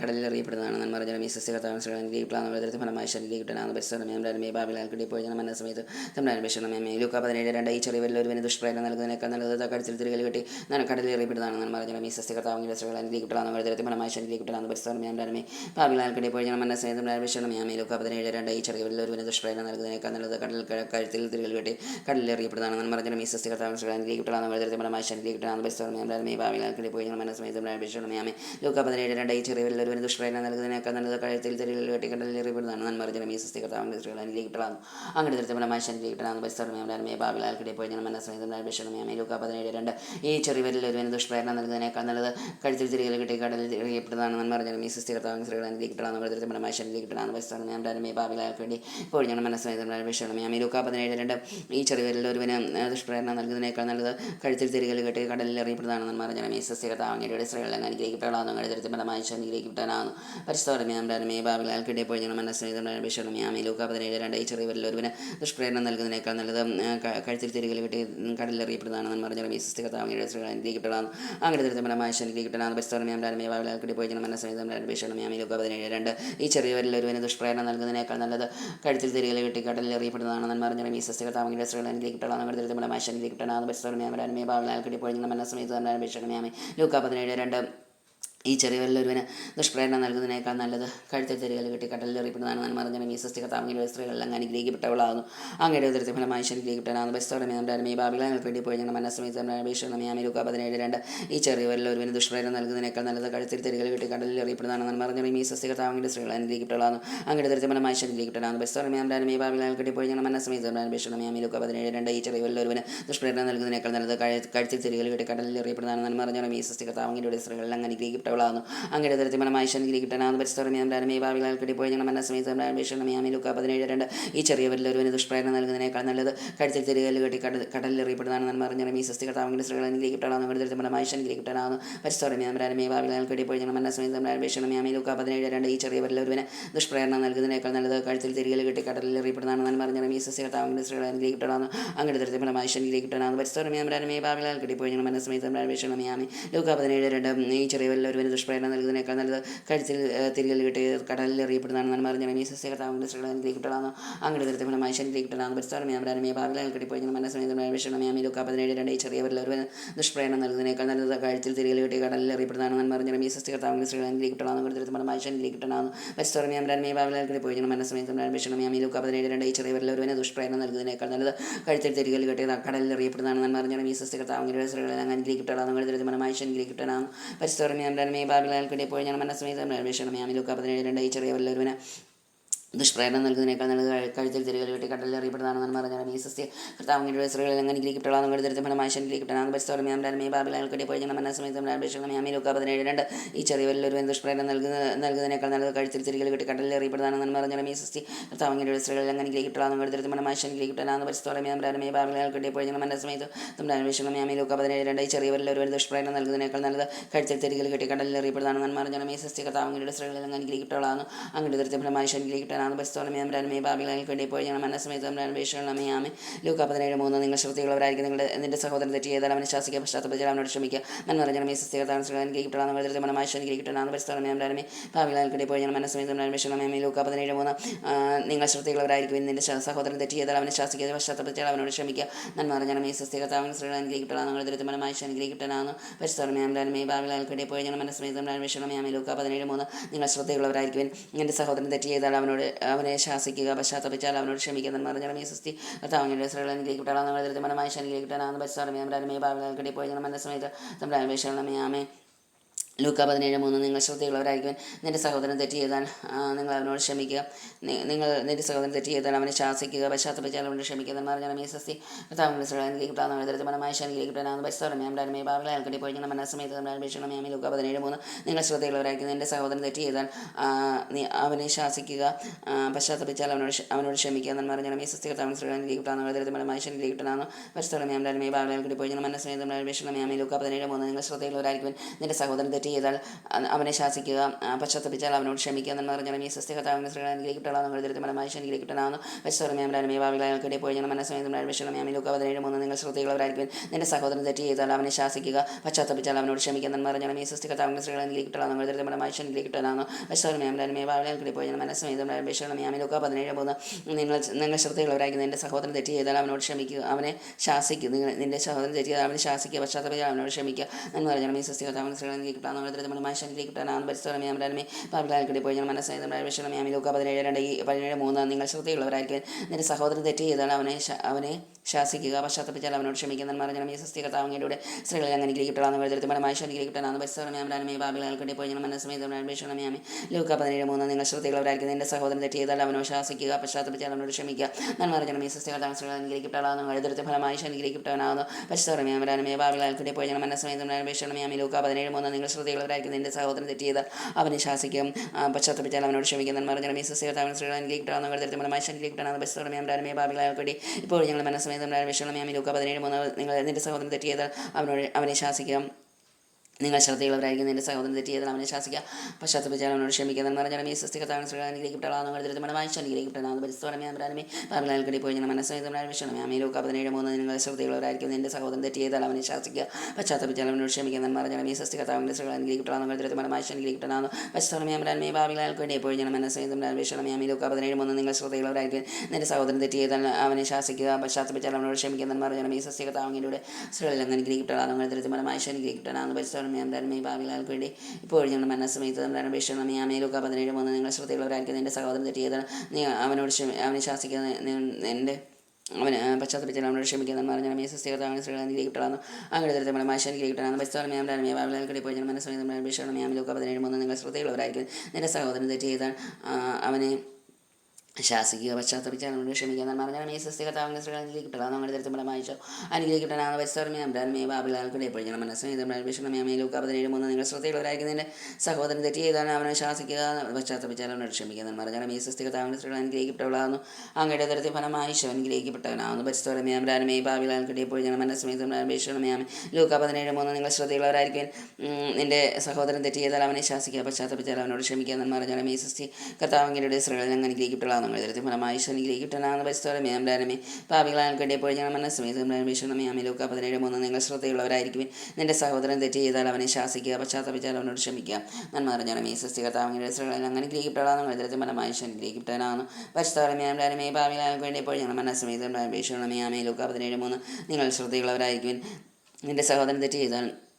കടലിൽ അറിയപ്പെടുന്നതാണ് നന്മ സസ്യകത്താവൻ ശ്രീലാങ്കിലാണ് തരത്തിൽ ഫലമായി ശനിയിൽപ്പെടാണ് പരിസരമേ അമരാനമേ ബാബിലാക്കിടെ പോയി ഞങ്ങൾ മനസ്സമയത്ത് നമ്മുടെ അന്വേഷണമേ ലൂക്ക പതിനേഴ് രണ്ട് ഈ ചെറിയവരിൽ ഒരുവിന് ദുഷ്പ്രേരണ നൽകുന്നതിനേക്കാൾ നല്ലത് കഴുത്തിൽ തിരികെ കെട്ടി കടലിൽ അറിയപ്പെടുന്നതാണ് നന്മ പറഞ്ഞാൽ ഈ സസ്യകത്താവൻ ശ്രീലാങ്കിലാണ് തരത്തിൽ ശരീരം കിട്ടണം പരിസരമേ ബാബിലാൽ കിട്ടി പോയി മനസ്സമയത്ത് നമ്മുടെ അന്വേഷണമേ ലൂക്ക പതിനേഴ് രണ്ട് ഈ ചെറിയവരിൽ ഒരുവിന് ദുഷ്പ്രേരണ നൽകുന്നതിനേക്കാൾ നല്ലത് കടൽ കഴുത്തിൽ തിരികെ കെട്ടി കടലിൽ അറിയപ്പെടുന്നതാണ് നന്മ ഈ സസ്യകത്താവൻ ശ്രീലാങ്കിലാണ് തരത്തിൽ ഫലമായി പരിസ്ഥലമേ അമരാമേ ഭാവികൾക്കിടെ പോയി ഞങ്ങൾ മനസ്സമേതം അപേക്ഷണമേ ലൂക്ക പതിനേഴ് രണ്ടായി ഈ ചെറിയ ഒരു ദുഷ്പ്രേരണ നൽകുന്നതിനേക്കാൾ നല്ലത് കഴുത്തിൽ തെരുവിൽ കെട്ടിക്കടലിൽ എറിയപ്പെടുന്നതാണ് നന്മറിഞ്ഞ ഈ സസ്തി കർത്താവിന്റെ കിട്ടണം അങ്ങനെ തരത്തിലുള്ള മാശനിലേക്ക് കിട്ടണം ബസ്സോർമ്മയാമേ അമരാമേ പോയി ഞങ്ങൾ മനസ്സമേതം അപേക്ഷണമേ ലൂക്ക പതിനേഴ് രണ്ട് ഈ ചെറിയ ഒരു ദുഷ്പ്രേരണ നൽകുന്നതിനേക്കാൾ നല്ലത് കഴുത്തിൽ തിരികെ കെട്ടി കടലിൽ എറിയപ്പെടുന്നതാണ് ഈ സസ്തി കർത്താവിന്റെ സ്ത്രീകൾ എനിക്ക് കിട്ടണം തരത്തിലുള്ള മാശനിലേക്ക് കിട്ടണം ബസ്സോർമ്മയാമേ വേണ്ടി ഇപ്പോൾ ഞങ്ങൾ മനസ്സമേതം അപേക്ഷണമേ അമേ ലൂക്ക പതിനേഴ് രണ്ട് ഈ ഒരുവന് ദുഷ്പ്രേരണ നൽകുന്നതിനേക്കാൾ നല്ലത് കഴുത്തിൽ കെട്ടി കടലിൽ എറിയപ്പെടുന്നതാണ് നന്മറിഞ്ഞ ഈ സസ്യ കർത്താവിന്റെ സ്ത്രീകൾ അനുഗ്രഹിക്കപ്പെടാവുന്ന അങ്ങനെ തരത്തിലുള്ള അനുഗ്രഹിക്കപ്പെടാനാണ് പരിസ്ഥലമേ അമരാമേ ഭാവികൾക്കിടെ പോയി ഞങ്ങൾ മനസ്സമേതം അപേക്ഷണമേ അമേ ലൂക്ക പതിനേഴ് രണ്ട് ഈ ചെറിയ ഒരുവന് ദുഷ്പ്രേരണ നൽകുന്നതിനേക്കാൾ നല്ലത് കഴുത്തിൽ തിരികെ കെട്ടി കടലിൽ എറിയപ്പെടുന്നതാണ് നന്മറിഞ്ഞ ഈ സസ്യ കർത്താവിന്റെ സ്ത്രീകൾ അനുഗ്രഹിക്കപ്പെടാൻ അങ്ങനെ തരത്തിലുള്ള അനുഗ്രഹിക്കപ്പെടാൻ പരിസ്ഥലമേ അമരാമേ ഭാവികൾക്കിടെ പോയി ഞങ്ങൾ മനസ്സമേതം അപേക്ഷണമേ അമേ ലൂക്ക പതിനേഴ് രണ്ട് ഈ ചെറിയ ഒരുവന് ദുഷ്പ്രേരണ നൽകുന്നതിനേക്കാൾ നല്ലത് കഴുത്തിൽ തിരികെ കെട്ടി കടലിൽ എറിയപ്പെടുന്നതാണ് നന്മറിഞ്ഞ ഈ സസ്യ അനുഗ്രഹിക്കപ്പെടാവുന്ന സ്ത്രീകൾ അനുഗ്രഹിക്കപ്പെടാൻ അങ്ങനെ തരത്തിലുള്ള അനുഗ്രഹിക്കപ്പെടാൻ പരിസ്ഥലമേ അമരാമേ ഭാവികൾക്കിടെ നമ്മുടെ സമയത്ത് നമ്മളെ അപേക്ഷണമേ ലൂക്ക പതിനേഴ് രണ്ട് ഈ ചെറിയ ഒരുവന് ദുഷ്പ്രേരണ നൽകുന്നതിനേക്കാൾ നല്ലത് കഴുത്തിൽ തെരുകൽ കെട്ടി കടലിൽ എറിയപ്പെടുന്നതാണ് ഞാൻ മീ ഈ സസ്യ കഥാമിയുടെ സ്ത്രീകളെല്ലാം അനുഗ്രഹിക്കപ്പെട്ടവളാകുന്നു. അങ്ങനെ ഉദരത്തെ ഫലമായി അനുഗ്രഹിക്കപ്പെട്ടാണ് ബസ്തോടമേ നമ്മുടെ ഈ ബാബിളങ്ങൾക്ക് വേണ്ടി പോയി ഞങ്ങൾ മനസ്സമയത്ത് ഭീഷണമേ യാമി ലൂക്ക പതിനേഴ് രണ്ട്. ഈ ചെറിയവരിൽ ഒരുവന് ദുഷ്പ്രേരണ നൽകുന്നതിനേക്കാൾ നല്ലത് കഴുത്തിൽ തെരുകൽ കെട്ടി കടലിൽ എറിയപ്പെടുന്നതാണ്. ഞാൻ മീ ഈ സസ്യ കഥാമിയുടെ സ്ത്രീകളെ അനുഗ്രഹിക്കപ്പെട്ടവളാകുന്നു. അങ്ങനെ ഉദരത്തെ ഫലമായി അനുഗ്രഹിക്കപ്പെട്ടാണ് ബസ്തോടമേ നമ്മുടെ ഈ ബാബികളെ വേണ്ടി പോയി ഞങ്ങൾ മനസ്സമയത്ത് ഭീഷണമേ യാമി ലൂക്ക പതിനേഴ് രണ്ട്. ഈ ചെറിയവരിൽ ഒരുവന് ദുഷ്പ്രേരണ നൽകുന്നതിനേക്കാൾ നല്ലത് കഴുത്തിൽ തെരുകൽ കെട്ടി കടലിൽ എറിയപ്പെടുന്നതാണ് പറഞ്ഞ ഈ സസ്യ കഥാമിയുടെ സ്ത്രീകളെല്ലാം അനുഗ്രഹിക്കപ്പെട്ടവളാകുന്നു അങ്ങനെ തരത്തിമനമായി ശനിക്ക് കിട്ടണം പരിസ്ഥലമേ ഭാവികൾക്കിടെ പോയി ഞങ്ങൾ മനസ്സമയത്ത് അന്വേഷണമേ ലുക്ക പതിനേഴ് രണ്ട്. ഈ ചെറിയവരിൽ ഒരുവന് ദുഷ്പ്രേരണ നൽകുന്നതിനേക്കാൾ നല്ലത് കഴുത്തിൽ തിരികൽ കെട്ടി കടലിൽ എറിയപ്പെടുന്നതാണ് നന്മ അറിഞ്ഞ ഈ സസ്തി കർത്താവിന്റെ സ്ത്രീകൾ എനിക്ക് കിട്ടണം തരത്തിൽ തരത്തിമനമായി ശനിക്ക് കിട്ടണം പരിസ്ഥലമേ അമരാനമേ ഭാവികൾക്കിടെ പോയി ഞങ്ങൾ മനസ്സമയത്ത് അന്വേഷണമേ ലുക്ക പതിനേഴ് രണ്ട്. ഈ ചെറിയവരിൽ ഒരുവന് ദുഷ്പ്രേരണ നൽകുന്നതിനേക്കാൾ നല്ലത് കഴുത്തിൽ തിരികൽ കെട്ടി കടലിൽ എറിയപ്പെടുന്നതാണ് നന്മ അറിഞ്ഞ മീ സസ്തി കർത്താവിന്റെ സ്ത്രീകൾ എനിക്ക് കിട്ടണമെന്ന് അങ്ങനെ തരത്തിമനമായി ശനിക്ക് കിട്ടണം പരിസ്ഥലമേ അമരാനമേ ഭാവികൾക്കിടെ പോയി ഞങ്ങൾ മനസ്സമയത്ത് അന്വേഷണമേ ലുക്ക പതിനേഴ് രണ്ട്. ഈ ചെറിയവരിൽ ഒരുവന് ദുഷ്പ്രേരണ നൽകുന്നതിനേക്കാൾ നല്ലത് കഴുത്തിൽ തിരികൽ കിട്ടി കടലിൽ എറിയപ്പെടുന്നതാണ് നന്മ പറഞ്ഞാൽ ഈ സസ്യകർത്താവിന്റെ എനിക്ക് അനുഗ്രഹിക്കപ്പെടാന്ന് അങ്ങനെ തരത്തിലുള്ള ശനിഗ്രഹിക്കപ്പെടാന്ന് പരിസ്ഥാനം അമരാനമേ ഭാവിയിൽ കിട്ടിപ്പോയി മനസ്സിനെ വിഷണം യാമി ലുക്ക പതിനേഴ് രണ്ട് ചെറിയവരിൽ ഒരു ദുഷ്പ്രേരണം നൽകുന്നതിനേക്കാൾ നല്ലത് കഴുത്തിൽ തിരികൽ കിട്ടി കടലിൽ എറിയപ്പെടുന്നതാണ് നന്മ പറഞ്ഞാൽ ഈ സസ്യകർത്താവിന്റെ സ്ത്രീകൾ അനുഗ്രഹിക്കപ്പെടാന്ന് അങ്ങനെ തരത്തിലുള്ള ശനിഗ്രഹിക്കപ്പെടാന്ന് പരിസ്ഥാനം അമരാനമേ ഭാവിയിൽ കിട്ടിപ്പോയി മനസ്സിനെ വിഷണം യാമി ലുക്ക പതിനേഴ് രണ്ട് ചെറിയവരിൽ ഒരു ദുഷ്പ്രേരണം നൽകുന്നതിനേക്കാൾ നല്ലത് കഴുത്തിൽ തിരികൽ കിട്ടി കടലിൽ എറിയപ്പെടുന്നതാണ് നന്മ പറഞ്ഞാൽ ഈ സസ്യകർത്താവിന്റെ അനുഗ്രഹിക്കപ്പെടാന്ന് അങ്ങനെ തരത്തിലുള്ള ശനിഗ്രഹിക്കപ്പെടാന്ന് പരിസ്ഥാനം അമരാനമേ ഭാവിയിൽ കിട്ടിപ്പോയി മനസ്സമേതം മനസ്സിലാക്കി യാമി ലുക്ക പതിനേഴ് രണ്ട് ഈ ചെറിയവരിൽ ഒരുവന് ദുഷ്പ്രേരണം നൽകുന്നതിനേക്കാൾ നല്ലത് കഴുത്തിൽ തിരികെ വെട്ടി കടലിൽ അറിയപ്പെടുന്നതാണെന്ന് പറഞ്ഞാൽ ഈ സസ്യ കർത്താവിന്റെ സ്ത്രീകൾ എങ്ങനെ ഗ്രഹിക്കപ്പെടാൻ നിങ്ങൾ തരത്തിൽ ഫലമായി പരിസ്ഥലം മ്യാം മേ ബാബിലാൽക്കടി പോയി സമയത്ത് മനസ്സമയത്തും അപേക്ഷകളും മേ ലോക പതിനേഴ് രണ്ട്. ഈ ചെറിയ ഒരു ദുഷ്പ്രേരണം നൽകുന്ന നൽകുന്നതിനേക്കാൾ നല്ലത് കഴുത്തിൽ തിരികെ വെട്ടി കടലിൽ അറിയപ്പെടുന്നതാണെന്ന് പറഞ്ഞാൽ ഈ സസ്യ കർത്താവിന്റെ സ്ത്രീകൾ എങ്ങനെ ഗ്രഹിക്കപ്പെടാൻ നിങ്ങൾ തരത്തിൽ ഫലമായി ശനിഗ്രഹിക്കപ്പെടാൻ മേം മ്യാം മേ ബാബിലാൽക്കടി പോയി മനസ്സ് സമയത്ത് നമ്മുടെ അന്വേഷണം മേ ലോക പതിനേഴ് രണ്ട്. ഈ ചെറിയ ഒരു ദുഷ്പ്രേരണം നൽകുന്നതിനേക്കാൾ നല്ലത് കഴുത്തിൽ തിരികെ കെട്ടി കടലിൽ അറിയപ്പെടുന്നതാണെന്ന് പറഞ്ഞാൽ ഈ സസ്യ കർത്താവിന്റെ സ്ത്രീകൾ എങ്ങനെ കിട്ടണം അങ്ങനെ തരത്തിൽ ഫലമായി ശനിഗ്രഹിക്കപ്പെടാൻ പരിസ്ഥലം മ്യാം തമ്പുരാനുമേ ബാബിലാൽ വേണ്ടി പോയി ഞങ്ങൾ മനസ്സമയത്ത് തമ്പുരാൻ വീക്ഷണമേ ആമേ ലൂക്ക പതിനേഴ് മൂന്ന്. നിങ്ങൾ ശ്രദ്ധയുള്ളവരായിരിക്കും. നിങ്ങളുടെ നിന്റെ സഹോദരൻ തെറ്റി ചെയ്താൽ അവനെ ശാസിക്കുക പശ്ചാത്തലത്തിൽ അവനോട് ക്ഷമിക്കുക. എന്ന് പറഞ്ഞാൽ മേ സസ്യകർത്താൻ കിട്ടണമെന്ന് വളരെ മനമായി ശനിക്കിട്ടാണ് പരിസ്ഥലമേ അമ്പരാമേ ബാബിലാൽ വേണ്ടി പോയി ഞങ്ങൾ മനസ്സമയത്ത് തമ്പുരാൻ വീക്ഷണമേ ലൂക്ക പതിനേഴ് മൂന്ന്. നിങ്ങൾ ശ്രദ്ധയുള്ളവരായിരിക്കും. നിന്റെ സഹോദരൻ തെറ്റി ചെയ്താൽ അവനെ ശാസിക്കുക പശ്ചാത്തലത്തിൽ അവനോട് ക്ഷമിക്കുക. എന്ന് പറഞ്ഞാൽ മേ സസ്യകർത്താവിന് ശ്രീകൾ കിട്ടണം നിങ്ങൾ ദരിദ്ര മനമായി ശനിക്കിട്ടാണ് പരിസ്ഥലമേ അമ്പരാമേ ബാബിലാൽ വേണ്ടി പോയി ഞങ്ങൾ മനസ്സമയത്ത് തമ്പുരാൻ വീക്ഷണമേ ലൂക്ക പതിനേഴ് മൂന്ന്. നിങ്ങൾ ശ്രദ്ധയുള്ളവരായിരിക്കും എന്റെ സഹോദരൻ തെറ്റ് ചെയ്താൽ അവനോട് അവനെ ശാസിക്കുക പശ്ചാത്തപിച്ചാൽ അവനോട് ക്ഷമിക്കുന്ന പറഞ്ഞാൽ ഈ സസ്തി. കർത്താവിന്റെ സ്ത്രീകൾ അനുഗ്രഹിക്കപ്പെട്ടാൽ നമ്മൾ ദരിദ്ര മനമായി ശനിഗ്രഹിക്കപ്പെട്ടാൽ ബസ്സാറമേ അമരാമേ ബാബിലാൽക്കടി പോയി ഞങ്ങൾ മനസ്സമയത്ത് നമ്മുടെ അന്വേഷണമേ ആമേ ലൂക്ക പതിനേഴ് മൂന്ന്. നിങ്ങൾ ശ്രദ്ധയുള്ളവരായിരിക്കും നിന്റെ സഹോദരൻ തെറ്റ് ചെയ്താൽ നിങ്ങൾ അവനോട് ക്ഷമിക്കുക. നിങ്ങൾ നിന്റെ സഹോദരൻ തെറ്റ് ചെയ്താൽ അവനെ ശാസിക്കുക. പശ്ചാത്തപിച്ചാൽ അവനോട് ക്ഷമിക്കുക എന്ന് പറഞ്ഞാൽ മീ സസ്തി ശ്രദ്ധ എഴുതരുത് മനമായി ശനിഗ്രഹിക്കപ്പെടാൻ ബസ്സോറമേ അമ്മ ബാബിലെ ആൾക്കടി പോയി. മനസ്സമയത്ത് നമ്മുടെ അന്വേഷണം യാമി ലൂക്ക പതിനേഴ് മൂന്ന്. നിങ്ങൾ ശ്രദ്ധയുള്ളവരായിരിക്കും. നിന്റെ സഹോദരൻ തെറ്റ് ചെയ്താൽ അവനെ ശാസിക്കുക. പശ്ചാത്തപിച്ചാൽ അവനോട് അവനോട് ക്ഷമിക്കുക എന്ന് പറഞ്ഞാൽ മീ സസ്തി ശ്രദ്ധ അനുഗ്രഹിക്കപ്പെടാൻ എഴുതരുത് മനമായി ശനിഗ്രഹിക്കപ്പെടാൻ ബസ്സോറമേ അമ്മ ബാബിലെ ആൾക്കടി പോയി. മനസ്സമയത്ത് നമ്മുടെ അന്വേഷണം യാമി ലൂക്ക പതിനേഴ് മൂന്ന്. നിങ്ങൾ ശ്രദ്ധയുള്ളവരായിരിക്കും നിന്റെ സഹോദരൻ തെറ്റ് ചെയ്താൽ അവനെ ശാസിക്കുക പശ്ചാത്തപിച്ചാൽ അവനോട് ക്ഷമിക്കുക എന്ന് പറഞ്ഞാൽ ഈ സസ്യകഥാവിന്റെ സ്ത്രീകളെ അനുഗ്രഹിക്കപ്പെടാം നിങ്ങൾ തിരുത്തി കിട്ടണമെന്ന് അനുഗ്രഹിക്കപ്പെടാമെന്ന് പരിസ്ഥലമേമരാനും ഭാവികളെ പോയി ഞങ്ങൾ മനസ്സമേതം വിഷമയാമി ലൂക്ക പതിനേഴ് മൂന്ന് നിങ്ങൾ ശ്രദ്ധയുള്ളവരായിരിക്കും. നിന്റെ സഹോദരൻ തെറ്റ് ചെയ്താൽ അവനെ ശാസിക്കുക പശ്ചാത്തപിച്ചാൽ അവനോട് ക്ഷമിക്കുക എന്ന് പറഞ്ഞാൽ ഈ സസ്യകഥാവിന്റെ സ്ത്രീകളെ അനുഗ്രഹിക്കപ്പെടാം നിങ്ങൾ തിരുത്തി കിട്ടണമെന്ന് അനുഗ്രഹിക്കപ്പെടാമെന്ന് പരിസ്ഥലമേമരാനും ഭാവികളെ പോയി ഞങ്ങൾ മനസ്സമേതം വിഷമയാമി ലൂക്ക പതിനേഴ് മൂന്ന് നിങ്ങൾ നിങ്ങൾ ശ്രദ്ധയുള്ളവരായിരിക്കും. നിന്റെ സഹോദരൻ തെറ്റ് ചെയ്താൽ അവനോട് ക്ഷമിക്കുക അവനെ ശാസിക്കുക. നിങ്ങൾ നിന്റെ സഹോദരൻ തെറ്റ് ചെയ്താൽ അവനെ ശാസിക്കുക പശ്ചാത്തപിച്ചാൽ അവനോട് ക്ഷമിക്കുക എന്ന് പറഞ്ഞാൽ ഈ സസ്യകഥാവിന്റെ സ്ത്രീകളെ അനുഗ്രഹിക്കപ്പെടാം നമ്മുടെ തിരുത്തി കിട്ടാനാണ് പരിസ്ഥലമേ അമരാനമേ പാപിലാൽക്കടി പോയി. ഞാൻ മനസ്സായ. വിഷമയാമി ലൂക്ക പതിനേഴ് രണ്ട് പതിനേഴ് മൂന്ന് നിങ്ങൾ ശ്രദ്ധയുള്ളവരായിരിക്കും നിന്റെ സഹോദരൻ തെറ്റ് ചെയ്താൽ അവനെ അവനെ ശാസിക്കുക പശ്ചാത്തപിച്ചാൽ അവനോട് ക്ഷമിക്കുന്ന മറിഞ്ഞണം ഈ സസ്തി കർത്താവങ്ങയുടെ സ്ത്രീകളെ അങ്ങനെ ഗ്രഹിക്കപ്പെടാന്ന് കരുതരുത്തി മലമായി ശനിഗ്രഹിക്കപ്പെടാന്ന് പരിസരമേ ബാബിലാൽ കണ്ടി പോയി. ഞങ്ങൾ മനസ്സമേതം അന്വേഷണമേ ലൂക്ക പതിനേഴ് മൂന്ന് നിങ്ങൾ ശ്രദ്ധയുള്ളവരായിരിക്കും എന്റെ സഹോദരൻ തെറ്റിയതാൽ അവനോ ശാസിക്കുക പശ്ചാത്തപിച്ചാൽ അവനോട് ക്ഷമിക്കുക. നന്മറിഞ്ഞണം ഈ സസ്തി കർത്താവ് സ്ത്രീകൾ അനുഗ്രഹിക്കപ്പെടാന്ന് കരുതരുത്തി ഫലമായി ശനിഗ്രഹിക്കപ്പെടാനാവുന്നു പരിസരമേ അമരാനമേ ബാബിലാൽ കണ്ടി പോയി. ഞങ്ങൾ മനസ്സമേതം അന്വേഷണമേ ലൂക്ക പതിനേഴ് മൂന്ന് നിങ്ങൾ ശ്രദ്ധയുള്ളവരായിരിക്കും എന്റെ സഹോദരൻ തെറ്റിയതാൽ അവനെ ശാസിക്കും പശ്ചാത്തലപ്പിച്ചാൽ അവനോട് ക്ഷമിക്കും നന്മറിഞ്ഞണം ഈ സസ്തി കർത്താവ് സ്ത്രീകൾ അനുഗ്രഹിക്കപ്പെടാന്ന് കരുതരുത്തി ഫലമായി ശനിഗ്രഹിക്കപ്പെടാന്ന് പരിസരമേ ഇപ്പോൾ ഞങ്ങൾ കണ്ടി ഇപ്പോൾ നമ്മുടെ വിഷയമുള്ള അന്വേഷണമേ ലൂക്ക പതിനേഴ് മൂന്ന് നിങ്ങൾ നിന്റെ സഹോദരൻ തെറ്റിയത് അവനോട് അവനെ ശാസിക്കാം. നിങ്ങൾ ശ്രദ്ധയുള്ളവരായിരിക്കും നിന്റെ സഹോദരൻ തെറ്റ് ചെയ്താൽ അവനെ ശാസിക്കുക പശ്ചാത്തപിച്ചാൽ അവനോട് ക്ഷമിക്കുക എന്ന് പറഞ്ഞാൽ ഈ സസ്തികത്താവൻ ശ്രീ അനുഗ്രഹിക്കപ്പെടാന്ന് കരുതരുത് മനമായി അനുഗ്രഹിക്കപ്പെടാന്ന് പരിസ്ഥലമേ അമരാനമേ പാപിലാൽ പോയി. ഞാൻ മനസ്സിലായി വിഷമേ അമേ ലോക പതിനേഴ് മൂന്ന്. നിങ്ങൾ ശ്രദ്ധയുള്ളവരായിരിക്കും നിന്റെ സഹോദരൻ തെറ്റ് ചെയ്താൽ അവനെ ശാസിക്കുക പശ്ചാത്തപിച്ചാൽ അവനോട് ക്ഷമിക്കുക എന്ന് പറഞ്ഞാൽ ഈ സസ്തികത്താവൻ ശ്രീ അനുഗ്രഹിക്കപ്പെടാന്ന് കരുതരുത് മനമായി അനുഗ്രഹിക്കപ്പെടാന്ന് പശ്ചാത്തലമേ അമരാനമേ പാപിലാൽ കടി പോയി. ഞാൻ മനസ്സിലായി വിഷമേ അമേ ലോക പതിനേഴ് മൂന്ന്. നിങ്ങൾ ശ്രദ്ധയുള്ളവരായിരിക്കും നിന്റെ സഹോദരൻ തെറ്റ് ചെയ്താൽ അവനെ ശാസിക്കുക. പശ്ചാത്തപിച്ചാൽ അവനോട് ക്ഷമിക്കുക എന്ന് പറഞ്ഞാൽ ഈ സസ്തികത്താവങ്ങളുടെ സ്ത്രീകളിൽ അനുഗ്രഹിക്കപ്പെടാന്ന് കരുതരുത് മനമായി അനുഗ്രഹിക്കപ്പെടാന്ന് പരിസ്ഥലമേ അമരാനമേ പാപിലാൽ വേണ്ടി? ഇപ്പോൾ ഞങ്ങൾ മനസ്സമയത്ത് നമ്മുടെ അപേക്ഷണം നീ അമേലൊക്കെ പതിനേഴ് മൂന്ന് നിങ്ങൾ ശ്രദ്ധയുള്ളവരായിരിക്കും നിന്റെ സഹോദരൻ തെറ്റിയത് നീ അവനോട് ക്ഷമി അവനെ ശാസിക്കുന്ന എന്റെ അവന് പശ്ചാത്തലത്തിൽ അവനോട് ക്ഷമിക്കുന്ന പറഞ്ഞാൽ മേ സസ്യകത അവനെ സ്ത്രീകൾ അനുഗ്രഹിക്കപ്പെടാന്ന് അങ്ങനെ തരത്തിൽ നമ്മുടെ മാശ കിട്ടണമെന്ന് പശ്ചാത്തലം ഞാൻ മേ ബാബിലാൽ കടി പോയി ഞങ്ങൾ മനസ്സമയത്ത് അപേക്ഷണം ഞാൻ ലോക പതിനേഴ് മൂന്ന് നിങ്ങൾ ശ്രദ്ധയുള്ളവരായിരിക്കും നിന്റെ സഹോദരൻ തെറ്റിയത് അവനെ ശാസിക്കുക പശ്ചാത്തപിച്ചാൽ ക്ഷമിക്കാൻ ക്ഷമിക്കുക പറഞ്ഞാൽ ഈ സസ്തി കഥാവിന്റെ സ്ത്രീകൾ അനുഗ്രഹിക്കപ്പെടാം നമ്മുടെ നമ്മുടെ വായിച്ചോ അനുഗ്രഹിക്കപ്പെടാന്ന് പരിസരമേ അബ്രാൻമേ ബാബിലാൽക്കുടെ എപ്പോഴും മനസ്സിലായി. വിഷമമേ ലൂക്ക പതിനേഴ് മൂന്ന്. നിങ്ങൾ ശ്രദ്ധയുള്ളവരായിരിക്കുന്നതിന്റെ സഹോദരൻ തെറ്റി ചെയ്താണ് അവനെ ശാസിക്കുക പശ്ചാത്തപിച്ചാൽ അവനോട് ക്ഷമിക്കുക പറഞ്ഞാൽ ഈ സസ്തി കഥാവിന്റെ സ്ത്രീകൾ അനുഗ്രഹിക്കപ്പെട്ടവളാകുന്നു അങ്ങയുടെ തരത്തിൽ ഫലമായി ശിവൻ അനുഗ്രഹിക്കപ്പെട്ടവനാകുന്നു പരിസരമേ അബ്രാൻമേ ബാബിലാൽക്കുടെ എപ്പോഴും മനസ്സിലായി. വിഷമമേ ലൂക്ക പതിനേഴ് മൂന്ന്. നിങ്ങൾ ശ്രദ്ധയുള്ളവരായിരിക്കും നിന്റെ സഹോദരൻ തെറ്റി ചെയ്താൽ അവനെ ശാസിക്കുക. പശ്ചാത്തപിച്ചാൽ അവനോട് ക്ഷമിക്കുക പറഞ്ഞാൽ ഈ സസ്യ കർത്താവങ്ങളുടെ സ്ത്രീകളിൽ അങ്ങ് ഫലമായി ഞാൻ മനസ്സമേതം ഭീഷണമേ അമിലൂക്ക പതിനേഴ് മൂന്ന് നിങ്ങൾ ശ്രദ്ധയുള്ളവരായിരിക്കും നിന്റെ സഹോദരൻ തെറ്റ് ചെയ്താൽ അവനെ ശാസിക്കുക പശ്ചാത്തപിച്ചാൽ അവനോട് ക്ഷമിക്കുക. നന്മ സ്ത്രീകളിൽ അങ്ങനെ അനുഗ്രഹിക്കപ്പെടാമെന്ന് എഴുതരുത് ഫലമായി ഞങ്ങൾ മനസ്സമേതം ഭീഷണമേ അമിലൂക്ക പതിനേഴ് മൂന്ന് നിങ്ങൾ ശ്രദ്ധയുള്ളവരായിരിക്കും നിന്റെ സഹോദരൻ തെറ്റ് ചെയ്താൽ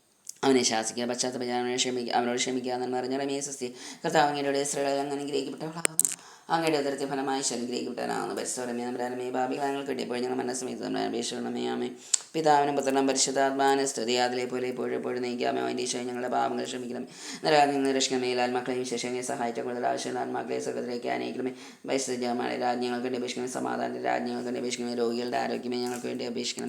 അവനെ ശാസിക്കുക പശ്ചാത്തപിച്ചാൽ അവനെ ക്ഷമിക്കുക അവനോട് ക്ഷമിക്കുക എന്ന് പറഞ്ഞ മേ സസ്യ കർത്താവ് അങ്ങയുടെ സ്ത്രീകളിൽ അങ്ങനെ അനുഗ്രഹിക്കപ്പെട്ടവളാകുന്നു. അങ്ങയുടെ ഉദരത്തെ ഫലമായി ശനിഗ്രഹിക്കപ്പെട്ടാനാവുന്നു പരിസരമേ നമ്പരാനമേ കാലങ്ങൾ കിട്ടിയപ്പോൾ ഞങ്ങൾ മനസ്സമയത്ത് നമ്മുടെ അപേക്ഷണമേ ആമേ പിതാവിനും പുത്രനും പരിശുദ്ധാത്മാന സ്തുതി. അതിലെ പോലെ എപ്പോഴും എപ്പോഴും നയിക്കാമേ അതിന്റെ ഈശോ ഞങ്ങളുടെ പാപങ്ങൾ ക്ഷമിക്കണം. നരാജ്ഞ നിന്ന് രക്ഷിക്കണമേ ആത്മാക്കളെയും വിശേഷങ്ങളെ സഹായിച്ച കൂടുതൽ ആവശ്യമുള്ള ആത്മാക്കളെ സ്വർഗത്തിലേക്ക് അനേകമേ പരിസ്ഥിതിമായ രാജ്യങ്ങൾക്ക് വേണ്ടി അപേക്ഷിക്കണമേ. സമാധാന രാജ്യങ്ങൾക്ക് വേണ്ടി അപേക്ഷിക്കണമേ. രോഗികളുടെ ആരോഗ്യമേ ഞങ്ങൾക്ക് വേണ്ടി അപേക്ഷിക്കണം